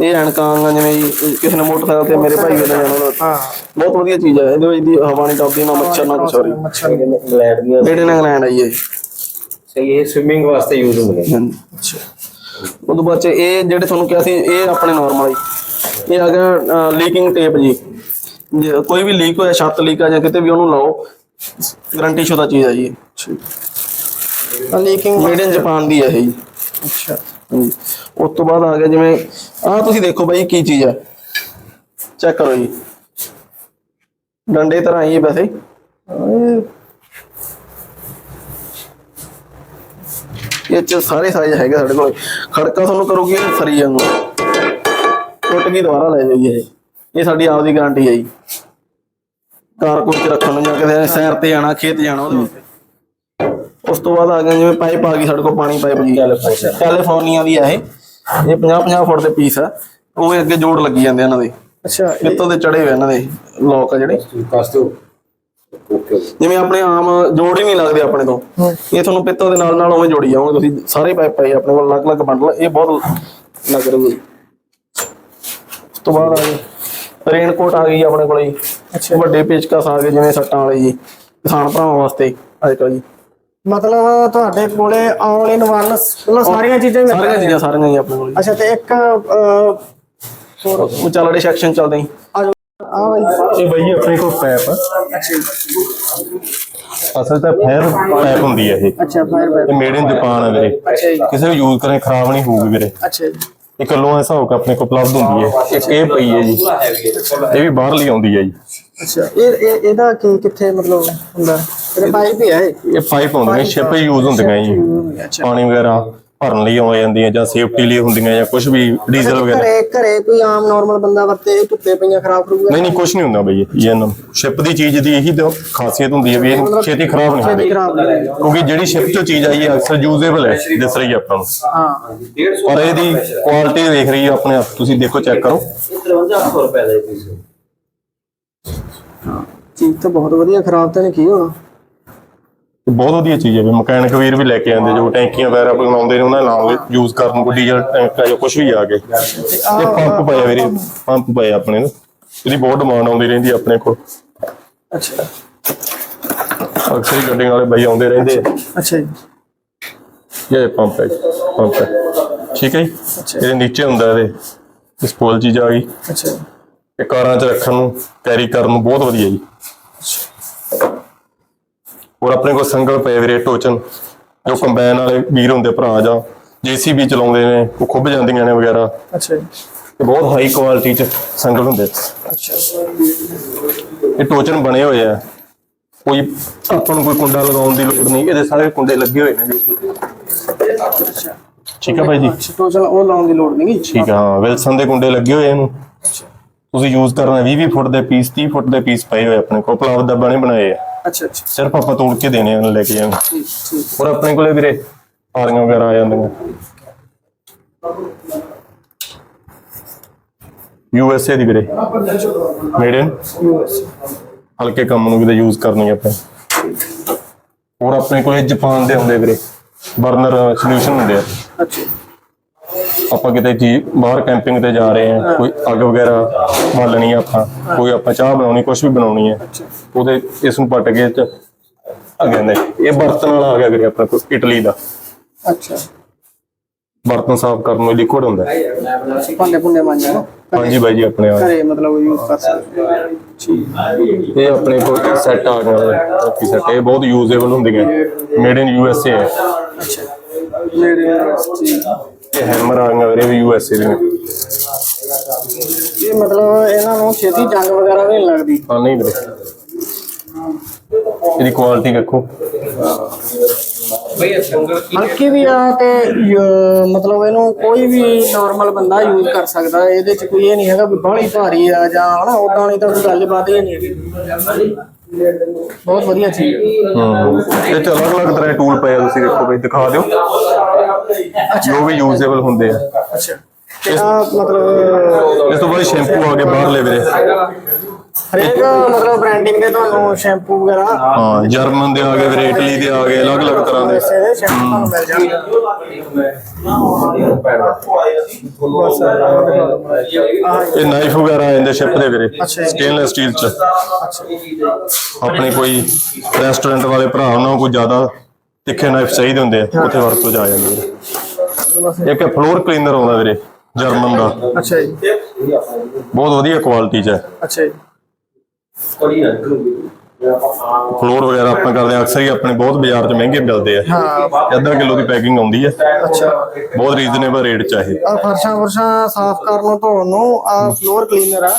ਇਹ ਐਨਕਾਂ ਆ ਜਿਵੇਂ ਕਿਸੇ ਨੇ ਮੋਟਰਸਾਈਕਲ ਤੇ ਮੇਰੇ ਭਾਈ ਵੇਲੇ ਜਾਣਾ ਹਾਂ। ਬਹੁਤ ਵਧੀਆ ਚੀਜ਼ ਹੈ ਇਹਦੇ ਵਿੱਚ ਦੀ ਹਵਾ ਨਹੀਂ ਟੱਪਦੀ ਨਾ ਮੱਛਰ ਨਾ ਕੁਛ ਹੋ ਰਹੀ ਮੱਛਰ। ਇੰਗਲੈਂਡ ਆਈ ਹੈ ਸਹੀ ਇਹ ਸਵਿਮਿੰਗ ਵਾਸਤੇ ਯੂਜ਼ ਹੁੰਦੇ ਨੇ। ਅੱਛਾ। ਉਦੋਂ ਬਾਅਦ ਚ ਇਹ ਜਿਹੜੇ ਤੁਹਾਨੂੰ ਕਿਹਾ ਸੀ ਇਹ ਆਪਣੇ ਨਾਰਮਲ ਜੀ। ਇਹ ਆ ਗਿਆ ਲੀਕਿੰਗ ਟੇਪ ਜੀ। ਕੋਈ ਵੀ ਲੀਕ ਹੋਇਆ ਛੱਤ ਲੀਕ ਆ ਜਾਂ ਕਿਤੇ ਵੀ ਉਹਨੂੰ ਲਾਓ। ਗਾਰੰਟੀ ਸ਼ੁਦਾ ਚੀਜ਼ ਹੈ ਜੀ। ਲੀਕਿੰਗ ਮੇਡ ਇਨ ਜਾਪਾਨ ਦੀ ਹੈ ਇਹ ਜੀ। ਅੱਛਾ। ਉਸ ਤੋਂ ਬਾਅਦ ਆ ਗਿਆ ਜਿਵੇਂ ਆਹ ਤੁਸੀਂ ਦੇਖੋ ਬਾਈ ਕੀ ਚੀਜ਼ ਹੈ ਚੈੱਕ ਕਰੋ ਜੀ। ਡੰਡੇ ਤਰ੍ਹਾਂ ਹੀ ਹੈ ਵੈਸੇ। ਇਹ- ਇਹ ਚ ਸਾਰੇ ਸਾਈਜ਼ ਹੈਗੇ ਸਾਡੇ ਕੋਲ। ਖੜਕਾ ਤੁਹਾਨੂੰ ਕਰੋਗੇ ਫਰੀ ਵਾਂਗੂ ਟੁੱਟ ਗਈ ਦੁਬਾਰਾ ਲੈ ਜਾਈਏ ਇਹ। ਇਹ ਸਾਡੀ ਆਪਦੀ ਗਾਰੰਟੀ ਹੈ ਜੀ। ਕਾਰ ਕੋਲ ਚ ਰੱਖਣ ਨੂੰ ਜਾਂ ਕਿਤੇ ਸੈਰ ਤੇ ਜਾਣਾ ਖੇਤ ਜਾਣਾ ਉਹਦੇ ਵਾਸਤੇ। ਉਸ ਤੋਂ ਬਾਅਦ ਆ ਗਿਆ ਜਿਵੇਂ ਪਾਈਪ ਆ ਗਈ ਸਾਡੇ ਕੋਲ ਪਾਣੀ ਪਾਈਪ ਜੀ ਕੈਲੀਫੋਰਨੀਆ ਦੀ ਆ ਇਹ। ਇਹ 50 50 ਫੁੱਟ ਦੇ ਪੀਸ ਆ। ਉਹ ਅੱਗੇ ਜੋੜ ਲੱਗੀ ਜਾਂਦੇ ਇਹਨਾਂ ਦੇ। ਅੱਛਾ ਕਿੱਤੋਂ ਦੇ ਚੜੇ ਹੋਏ ਇਹਨਾਂ ਦੇ ਲੋਕ ਆ ਜਿਹੜੇ। ਕਾਸਤੇ ਓਕੇ ਜਿਵੇਂ ਆਪਣੇ ਆਮ ਜੋੜ ਹੀ ਨਹੀਂ ਲੱਗਦੇ ਆਪਣੇ ਤੋਂ। ਇਹ ਤੁਹਾਨੂੰ ਪਿੱਤਲ ਦੇ ਨਾਲ ਨਾਲ ਉਵੇਂ ਜੋੜੀ ਜਾਓਗੇ ਤੁਸੀਂ ਸਾਰੇ ਪਾਈਪ ਪਏ ਆਪਣੇ ਕੋਲ ਅਲੱਗ-ਅਲੱਗ ਬੰਡਲ ਇਹ ਬਹੁਤ ਲੱਗ ਰਹੀ ਹੈ। ਤੋਂ ਬਾਅਦ ਆ ਗਈ ਰੇਨ ਕੋਟ ਆ ਗਈ ਆਪਣੇ ਕੋਲ ਜੀ। ਅੱਛਾ। ਵੱਡੇ ਪੇਚਕਸ ਆ ਗਏ ਜਿਵੇਂ ਸੱਟਾਂ ਵਾਲੇ ਜੀ ਕਿਸਾਨ ਭਰਾਵਾਂ ਵਾਸਤੇ ਅੱਜ ਕੱਲ੍ਹ ਜੀ। ਮਤਲਬ ਤੁਹਾਡੇ ਕੋਲੇ ਆਲ ਇਨ ਵਨ ਮਤਲਬ ਸਾਰੀਆਂ ਚੀਜ਼ਾਂ ਹੀ ਸਾਰੀਆਂ ਚੀਜ਼ਾਂ ਸਾਰੀਆਂ ਹੀ ਆਪਣੇ ਕੋਲ। ਅੱਛਾ ਤੇ ਇੱਕ ਹੋਰ? ਉਹ ਚੱਲੜੇ ਸੈਕਸ਼ਨ ਚੱਲਦੇ ਆ ਆ ਬਾਈ ਇਹ ਬਈ ਆਪਣੇ ਕੋਲ ਪੈਪ ਅਸਲ ਤਾਂ ਫੇਰ ਪੈਪ ਹੁੰਦੀ ਹੈ ਇਹ। ਅੱਛਾ ਫਾਇਰ ਇਹ ਮੇਡ ਇਨ ਜਾਪਾਨ ਹੈ ਵੀਰੇ। ਅੱਛਾ ਜੀ। ਕਿਸੇ ਵੀ ਯੂਜ਼ ਕਰੇ ਖਰਾਬ ਨਹੀਂ ਹੋਊਗੀ ਵੀਰੇ। ਅੱਛਾ ਜੀ। ਇਹ ਕੱਲੋਂ ਐਸਾ ਹੋ ਕੇ ਆਪਣੇ ਕੋਲ ਉਪਲਬਧ ਹੁੰਦੀ ਹੈ। ਇੱਕ ਇਹ ਪਈ ਹੈ ਜੀ। ਇਹ ਵੀ ਬਾਹਰਲੀ ਆਉਂਦੀ ਹੈ ਜੀ। ਅੱਛਾ ਇਹ ਇਹ ਇਹਦਾ ਕੀ ਕਿੱਥੇ ਮਤਲਬ ਹੁੰਦਾ? ਇਹਦੇ ਪਾਈਪ ਹੀ ਹੈ ਇਹ? ਇਹ ਪਾਈਪ ਹੁੰਦੀਆਂ ਸ਼ਿਪ ਯੂਜ਼ ਹੁੰਦੀਆਂ ਜੀ। ਅੱਛਾ। ਪਾਣੀ ਵਗੈਰਾ। ਭਰਨ ਲਈ ਆ ਜਾਂਦੀਆਂ ਜਾਂ ਸੇਫਟੀ ਲਈ ਹੁੰਦੀਆਂ ਜਾਂ ਕੁਝ ਵੀ ਡੀਜ਼ਲ ਵਗੈਰਾ। ਘਰੇ ਘਰੇ ਕੋਈ ਆਮ ਨਾਰਮਲ ਬੰਦਾ ਵਰਤੇ ਇਹ ਧੁੱਪੇ ਪਈਆਂ ਖਰਾਬ ਕਰੂਗਾ। ਨਹੀਂ ਨਹੀਂ ਕੁਝ ਨਹੀਂ ਹੁੰਦਾ ਬਈ ਇਹ ਇਹਨਾਂ ਸ਼ਿਪ ਦੀ ਚੀਜ਼ ਦੀ ਇਹੀ ਤਾਂ ਖਾਸੀਅਤ ਹੁੰਦੀ ਹੈ ਵੀ ਇਹ ਛੇਤੀ ਖਰਾਬ ਨਹੀਂ ਹੁੰਦੀ। ਖਰਾਬ ਨਹੀਂ ਹੋਏਗਾ। ਕਿਉਂਕਿ ਜਿਹੜੀ ਸ਼ਿਪ ਚੋਂ ਚੀਜ਼ ਆਈ ਹੈ ਅਕਸਰ ਯੂਜ਼ੇਬਲ ਹੈ ਦਿਸ ਰਹੀ ਹੈ ਆਪਾਂ ਨੂੰ। ਹਾਂ। ਪਰ ਇਹਦੀ ਕੁਆਲਿਟੀ ਦੇਖ ਰਹੀ ਹੈ ਆਪਣੇ ਆਪ ਤੁਸੀਂ ਦੇਖੋ ਚੈੱਕ ਕਰੋ। 5300 ਰੁਪਏ ਦਾ ਪੀਸ ਚੀਜ਼ ਤਾਂ ਬਹੁਤ ਵਧੀਆ ਖਰਾਬ ਤਾਂ ਨਹੀਂ ਕੀ ਹੋਣਾ? ਬਹੁਤ ਵਧੀਆ ਚੀਜ਼ ਹੈ ਵੀ ਮਕੈਨਿਕ ਵੀਰ ਵੀ ਲੈ ਕੇ ਆਉਂਦੇ ਜੋ ਟੈਂਕੀਆਂ ਵਗੈਰਾ ਬਣਾਉਂਦੇ ਨੇ ਉਹਨਾਂ ਨਾਲ ਯੂਜ਼ ਕਰਨ ਨੂੰ ਕੋਈ ਡੀਜ਼ਲ ਟੈਂਕ ਜਾਂ ਕੁਝ ਵੀ ਆ ਗਏ ਇਹ ਪੰਪ ਪਏ ਆ ਵੀਰੇ ਪੰਪ ਪਏ ਆਪਣੇ ਨੂੰ। ਇਹਦੀ ਬਹੁਤ ਡਿਮਾਂਡ ਆਉਂਦੀ ਰਹਿੰਦੀ ਆਪਣੇ ਕੋਲ। ਅੱਛਾ। ਅਕਸਰ ਹੀ ਗੱਡੀਆਂ ਵਾਲੇ ਬਾਈ ਆਉਂਦੇ ਰਹਿੰਦੇ ਆ। ਅੱਛਾ। ਜੀ। ਇਹ ਪੰਪ ਹੈ ਪੰਪ ਹੈ। ਠੀਕ ਹੈ ਜੀ? ਇਹਦੇ ਨੀਚੇ ਹੁੰਦਾ ਇਹਦੇ ਡਿਸਪੋਲ ਚੀਜ਼ ਆ ਗਈ ਅੱਛਾ। ਇਹ ਕਾਰਾਂ 'ਚ ਰੱਖਣ ਨੂੰ ਕੈਰੀ ਕਰਨ ਨੂੰ ਬਹੁਤ ਵਧੀਆ ਜੀ। ਹੋਰ ਆਪਣੇ ਕੋਲ ਸੰਗਲ ਪਏ ਵੀਰੇ ਟੋਚਨ ਜੋ ਕੰਬਾਈਨ ਵਾਲੇ ਵੀਰ ਹੁੰਦੇ ਭਰਾ ਜਾਂ ਜੀਸੀਬੀ ਚਲਾਉਂਦੇ ਨੇ ਉਹ ਖੁੱਭ ਜਾਂਦੀਆਂ ਨੇ ਵਗੈਰਾ। ਅੱਛਾ ਜੀ। ਬਹੁਤ ਹਾਈ ਕੁਆਲਿਟੀ 'ਚ ਸੰਗਲ ਹੁੰਦੇ। ਅੱਛਾ। ਇਹ ਟੋਚਨ ਬਣੇ ਹੋਏ ਆ। ਕੋਈ ਆਪਾਂ ਨੂੰ ਕੋਈ ਕੁੰਡਾ ਲਗਾਉਣ ਦੀ ਲੋੜ ਨਹੀਂ ਇਹਦੇ ਸਾਰੇ ਕੁੰਡੇ ਲੱਗੇ ਹੋਏ ਨੇ ਠੀਕ ਹੈ ਭਾਈ ਜੀ। ਛੋਟੋ ਚਲ ਉਹ ਲਾਉਣ ਦੀ ਲੋੜ ਨਹੀਂ ਠੀਕ ਆ ਵਿਲਸਨ ਦੇ ਕੁੰਡੇ ਲੱਗੇ ਹੋਏ ਆ ਇਹਨੂੰ। ਤੁਸੀਂ ਯੂਜ਼ ਕਰਨਾ 20 20 ਫੁੱਟ ਦੇ ਪੀਸ 30 ਫੁੱਟ ਦੇ ਪੀਸ ਪਏ ਹੋਏ ਆਪਣੇ ਕੋਲ ਪਲਾਵ ਦਾ ਬਣੇ ਬਣਾਏ ਆ। ਅੱਛਾ ਅੱਛਾ। ਸਿਰਫ ਆਪਾਂ ਤੋੜ ਕੇ ਦੇਣੇ ਲੈ ਕੇ ਜਾਣਾ। ਠੀਕ ਠੀਕ। ਔਰ ਆਪਣੇ ਕੋਲੇ ਵੀਰੇ ਆਰੀਆਂ ਵਗੈਰਾ ਆ ਜਾਂਦੀਆਂ। ਯੂ ਐਸ ਏ ਦੀ ਵੀਰੇ। ਮੇਡ ਇਨ ਹਲਕੇ ਕੰਮ ਨੂੰ ਕਿਤੇ ਯੂਜ਼ ਕਰਨੀ ਆਪਾਂ। ਔਰ ਆਪਣੇ ਕੋਲੇ ਜਾਪਾਨ ਦੇ ਹੁੰਦੇ ਵੀਰੇ। ਬਰਨਰ ਸੋਲੂਸ਼ਨ ਹੁੰਦੇ ਆ। ਅੱਛਾ। ਆਪਾਂ ਕਿਤੇ ਜੀ ਬਾਹਰ ਕੈਂਪਿੰਗ ਤੇ ਜਾ ਰਹੇ ਆ ਕੋਈ ਅੱਗ ਵਗੈਰਾ ਬਾਲਣੀ ਆ ਆਪਾਂ ਕੋਈ ਆਪਾਂ ਚਾਹ ਬਣਾਉਣੀ ਕੁਝ ਵੀ ਬਣਾਉਣੀ ਹੈ ਉਹਦੇ ਇਸ ਨੂੰ ਪੱਟ ਕੇ ਚ ਕਹਿੰਦੇ ਇਹ ਬਰਤਨ ਵਾਲਾ ਆ ਗਿਆ ਵੀਰੇ ਆਪਣਾ ਕੋਲ ਇਟਲੀ ਦਾ। ਅੱਛਾ। ਬਰਤਨ ਸਾਫ਼ ਕਰਨ ਨੂੰ ਲਿਕੁਇਡ ਹੁੰਦਾ। ਭਾਂਡੇ ਭੁੰਡੇ ਹਾਂਜੀ ਬਾਈ ਜੀ ਆਪਣੇ ਆ ਘਰੇ ਮਤਲਬ ਯੂਜ਼ ਕਰ ਸਕਦੇ ਇਹ ਆਪਣੇ ਕੋਲ ਸੈੱਟ ਆ ਗਿਆ ਕਾਫੀ ਸੈੱਟ ਇਹ ਬਹੁਤ ਯੂਜ਼ੇਬਲ ਹੁੰਦੀਆਂ। Made in U S A ਹੈ ਅੱਛਾ। ਮੇਰੇ ਠੀਕ ਇਹ ਹੈਮਰ ਆ ਗਿਆ ਵੀਰੇ ਵੀ ਯੂ ਐਸ ਏ ਦੇ ਨੇ। ਇਹ ਮਤਲਬ ਇਹਨਾਂ ਨੂੰ ਛੇਤੀ ਜੰਗ ਵਗੈਰਾ ਵੀ ਨਹੀਂ ਲੱਗਦੀ ਹਾਂ ਨਹੀਂ ਵੀਰੇ ਇਹਦੀ ਕੁਆਲਿਟੀ ਦੇਖੋ ਹਲਕੀ ਵੀ ਆ ਤੇ ਮਤਲਬ ਇਹਨੂੰ ਕੋਈ ਵੀ ਨਾਰਮਲ ਬੰਦਾ ਯੂਜ਼ ਕਰ ਸਕਦਾ। ਇਹਦੇ ਚ ਕੋਈ ਇਹ ਨਹੀਂ ਹੈਗਾ ਵੀ ਬਾਹਲੀ ਭਾਰੀ ਆ ਜਾਂ ਹਨਾ ਉਦਾਂ ਨਹੀਂ ਤਾਂ ਕੋਈ ਗੱਲਬਾਤ ਹੀ ਨਹੀਂ ਹੈਗੀ ਬਹੁਤ ਵਧੀਆ ਚੀਜ਼ ਹੈ। ਹੂੰ। ਇਹ ਚ ਅਲੱਗ-ਅਲੱਗ ਤਰ੍ਹਾਂ ਦੇ ਟੂਲ ਪਏ ਆ ਤੁਸੀਂ ਦੇਖੋ ਬਈ ਦਿਖਾ ਦਿਓ। ਜੋ ਵੀ ਯੂਜ਼ੇਬਲ ਹੁੰਦੇ ਆ। ਅੱਛਾ। ਆ ਮਤਲਬ ਇਸ ਤੋਂ ਬਾਅਦ ਸ਼ੈਂਪੂ ਆ ਗਏ ਬਾਹਰਲੇ ਵੀਰੇ। ਹਰੇਕ ਮਤਲਬ ਬ੍ਰਾਂਡਿੰਗ ਦੇ ਤੁਹਾਨੂੰ ਸ਼ੈਂਪੂ ਵਗੈਰਾ ਹਾਂ ਜਰਮਨ ਦੇ ਆ ਗਏ ਇਟਲੀ ਦੇ ਆ ਗਏ ਅਲੱਗ-ਅਲੱਗ ਤਰ੍ਹਾਂ ਦੇ। ਇਸੇ ਦੇ ਸ਼ੈਂਪੂ ਤੁਹਾਨੂੰ ਮਿਲ ਜਾਣਗੇ। ਆਹ ਇਹ ਨਾਈਫ ਵਗੈਰਾ ਆ ਜਾਂਦੇ ਸ਼ਿਪ ਦੇ ਵੀਰੇ ਅੱਛਾ ਜੀ। ਸਟੇਨਲੈਸ ਸਟੀਲ ਚ। ਆਪਣੇ ਕੋਈ ਰੈਸਟੋਰੈਂਟ ਵਾਲੇ ਭਰਾ ਉਹਨਾਂ ਨੂੰ ਕੋਈ ਜ਼ਿਆਦਾ ਤਿੱਖੇ ਨਾਈਫ ਚਾਹੀਦੇ ਹੁੰਦੇ ਆ ਉੱਥੇ ਵਰਤੋਂ ਆ ਜਾਂਦੇ ਵੀਰੇ ਇੱਕ ਫਲੋਰ ਕਲੀਨਰ ਆਉਂਦਾ ਵੀਰੇ ਜਰਮਨ ਦਾ। ਅੱਛਾ ਜੀ। ਬਹੁਤ ਵਧੀਆ ਕੁਆਲਿਟੀ ਚ ਹੈ। ਅੱਛਾ ਜੀ। ਫਲੋਰ ਵਗੈਰਾ ਆਪਾਂ ਕਰਦੇ ਅਕਸਰ ਹੀ ਆਪਣੇ ਬਹੁਤ ਬਾਜ਼ਾਰ 'ਚ ਮਹਿੰਗੇ ਮਿਲਦੇ ਆ। ਹਾਂ। ਅੱਧਾ ਕਿਲੋ ਦੀ ਪੈਕਿੰਗ ਆਉਂਦੀ ਹੈ ਅੱਛਾ। ਬਹੁਤ ਰੀਜ਼ਨੇਬਲ ਰੇਟ 'ਚ ਆ ਇਹ। ਆ ਫਰਸ਼ਾਂ ਫਰਸ਼ਾਂ ਸਾਫ਼ ਕਰਨ ਨੂੰ ਧੋਣ ਨੂੰ। ਆ ਫਲੋਰ ਕਲੀਨਰ ਆ।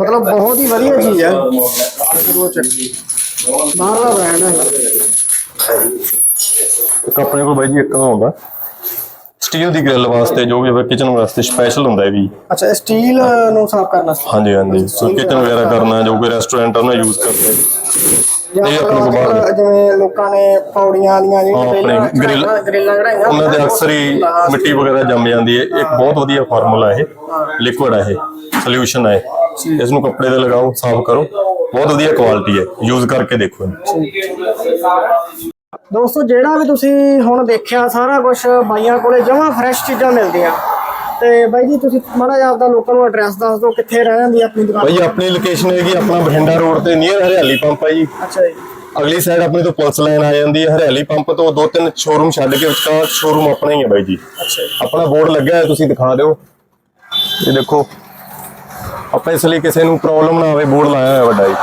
ਮਤਲਬ ਬਹੁਤ ਹੀ ਵਧੀਆ ਚੀਜ਼ ਹੈ ਬਾਹਰਲਾ ਬ੍ਰਾਂਡ ਹੈ ਇੱਕ ਆਪਣੇ ਕੋਲ ਬਾਈ ਜੀ ਇੱਕ ਆਉਂਦਾ। ਸਟੀਲ ਦੀ ਗ੍ਰਿਲ ਵਾਸਤੇ ਜੋ ਵੀ ਕਿਚਨ ਵਾਸਤੇ ਸਪੈਸ਼ਲ ਹੁੰਦਾ ਇਹ ਵੀ। ਅੱਛਾ ਸਟੀਲ ਨੂੰ ਸਾਫ਼ ਕਰਨਾ ਹਾਂਜੀ ਹਾਂਜੀ। ਸੋ ਕਿਚਨ ਵਗੈਰਾ ਕਰਨਾ। ਜੋ ਕੋਈ ਰੈਸਟੋਰੈਂਟ ਉਹਨਾਂ ਯੂਜ਼ ਕਰਦੇ ਇਹ ਆਪਣੇ ਕੋਲ ਬਾਹਰ ਜਿਵੇਂ ਲੋਕਾਂ ਨੇ ਪੌੜੀਆਂ ਦੀਆਂ ਹਾਂ, ਜਿਹੜੀਆਂ ਗ੍ਰਿਲਾਂ ਗ੍ਰਿਲਾਂ ਕਢਾਈਆਂ ਉਹਨਾਂ ਦੇ ਅਕਸਰ ਹੀ ਮਿੱਟੀ ਵਗੈਰਾ ਜੰਮ ਜਾਂਦੀ ਹੈ। ਇੱਕ ਬਹੁਤ ਵਧੀਆ ਫਾਰਮੂਲਾ ਇਹ। ਲਿਕੁਇਡ ਹੈ ਇਹ। ਸੋਲੂਸ਼ਨ ਹੈ। ਇਸ ਨੂੰ ਕੱਪੜੇ ਤੇ ਲਗਾਓ ਸਾਫ਼ ਕਰੋ। ਬਹੁਤ ਵਧੀਆ ਕੁਆਲਿਟੀ ਹੈ। ਯੂਜ਼ ਕਰਕੇ ਦੇਖੋ ਦੋਸਤੋ ਜਿਹੜਾ ਵੀ ਤੁਸੀਂ ਹੁਣ ਦੇਖਿਆ ਸਾਰਾ ਕੁਝ ਬਾਈਆਂ ਕੋਲੇ ਜਮਾਂ ਫਰੈਸ਼ ਚੀਜ਼ਾਂ ਮਿਲਦੀਆਂ। ਤੇ ਬਾਈ ਜੀ ਤੁਸੀਂ ਮਾੜਾ ਜਿਹਾ ਆਪਦਾ ਲੋਕਾਂ ਨੂੰ ਐਡਰੈਸ ਦੱਸ ਦਿਓ ਕਿੱਥੇ ਰਹਿ ਜਾਂਦੀ ਆਪਣੀ ਦੁਕਾਨ? ਭਾਈ ਆਪਣੀ ਲੋਕੇਸ਼ਨ ਹੈਗੀ ਆਪਣਾ ਬਠਿੰਡਾ ਰੋਡ ਤੇ ਨੀਅਰ ਹਰਿਆਲੀ ਪੰਪ ਹੈ ਜੀ। ਅੱਛਾ ਜੀ। ਅਗਲੀ ਸਾਈਡ ਆਪਣੇ ਤੋਂ ਪੁਲਿਸ ਲਾਈਨ ਆ ਜਾਂਦੀ ਹੈ ਹਰਿਆਲੀ ਪੰਪ ਤੋਂ ਦੋ ਤਿੰਨ ਸ਼ੋਰੂਮ ਛੱਡ ਕੇ ਵਿਚਕਾਰ ਸ਼ੋਰੂਮ ਆਪਣਾ ਹੀ ਹੈ ਬਾਈ ਜੀ। ਅੱਛਾ ਆਪਣਾ ਬੋਰਡ ਲੱਗਿਆ ਹੈ ਤੁਸੀਂ ਦਿਖਾ ਦਿਓ। ਇਹ ਦੇਖੋ ਆਪਾਂ ਇਸ ਲਈ ਕਿਸੇ ਨੂੰ ਪ੍ਰੋਬਲਮ ਨਾ ਆਵੇ ਬੋਰਡ ਲਾਇਆ ਹੋਇਆ ਵੱਡਾ ਜੀ।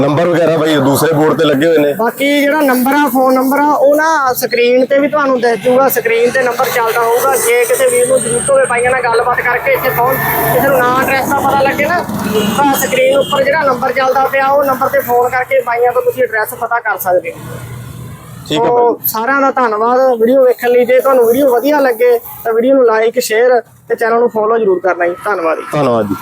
ਨੰਬਰ ਵਗੈਰਾ ਬਾਈ ਦੂਸਰੇ ਬੋਰਡ ਤੇ ਲੱਗੇ ਹੋਏ ਨੇ। ਬਾਕੀ ਜਿਹੜਾ ਨੰਬਰ ਆ ਫੋਨ ਨੰਬਰ ਆ ਉਹ ਨਾ ਸਕਰੀਨ ਤੇ ਵੀ ਤੁਹਾਨੂੰ ਦਿਖ ਜੂਗਾ ਸਕਰੀਨ ਤੇ ਨੰਬਰ ਚੱਲਦਾ ਹੋਊਗਾ। ਜੇ ਕਿਸੇ ਵੀਰ ਨੂੰ ਜ਼ਰੂਰਤ ਹੋਵੇ ਬਾਈਆਂ ਨਾਲ ਗੱਲਬਾਤ ਕਰਕੇ ਇੱਥੇ ਪਹੁੰਚ ਕਿਸੇ ਨੂੰ ਨਾਂ ਐਡਰੈਸ ਦਾ ਪਤਾ ਲੱਗੇ ਨਾ ਤਾਂ ਸਕਰੀਨ ਉੱਪਰ ਜਿਹੜਾ ਨੰਬਰ ਚੱਲਦਾ ਪਿਆ ਉਹ ਨੰਬਰ ਤੇ ਫੋਨ ਕਰਕੇ ਬਾਈਆਂ ਤੋਂ ਤੁਸੀਂ ਐਡਰੈਸ ਪਤਾ ਕਰ ਸਕਦੇ ਹੋ। ਠੀਕ ਹੈ ਸਾਰਿਆਂ ਦਾ ਧੰਨਵਾਦ। ਵੀਡੀਓ ਵੇਖਣ ਲਈ ਜੇ ਤੁਹਾਨੂੰ ਵੀਡੀਓ ਵਧੀਆ ਲੱਗੇ ਤਾਂ ਵੀਡੀਓ ਨੂੰ ਲਾਈਕ ਸ਼ੇਅਰ ਤੇ ਚੈਨਲ ਨੂੰ ਫੋਲੋ ਜ਼ਰੂਰ ਕਰਨਾ ਜੀ। ਧੰਨਵਾਦ ਜੀ। ਧੰਨਵਾਦ ਜੀ।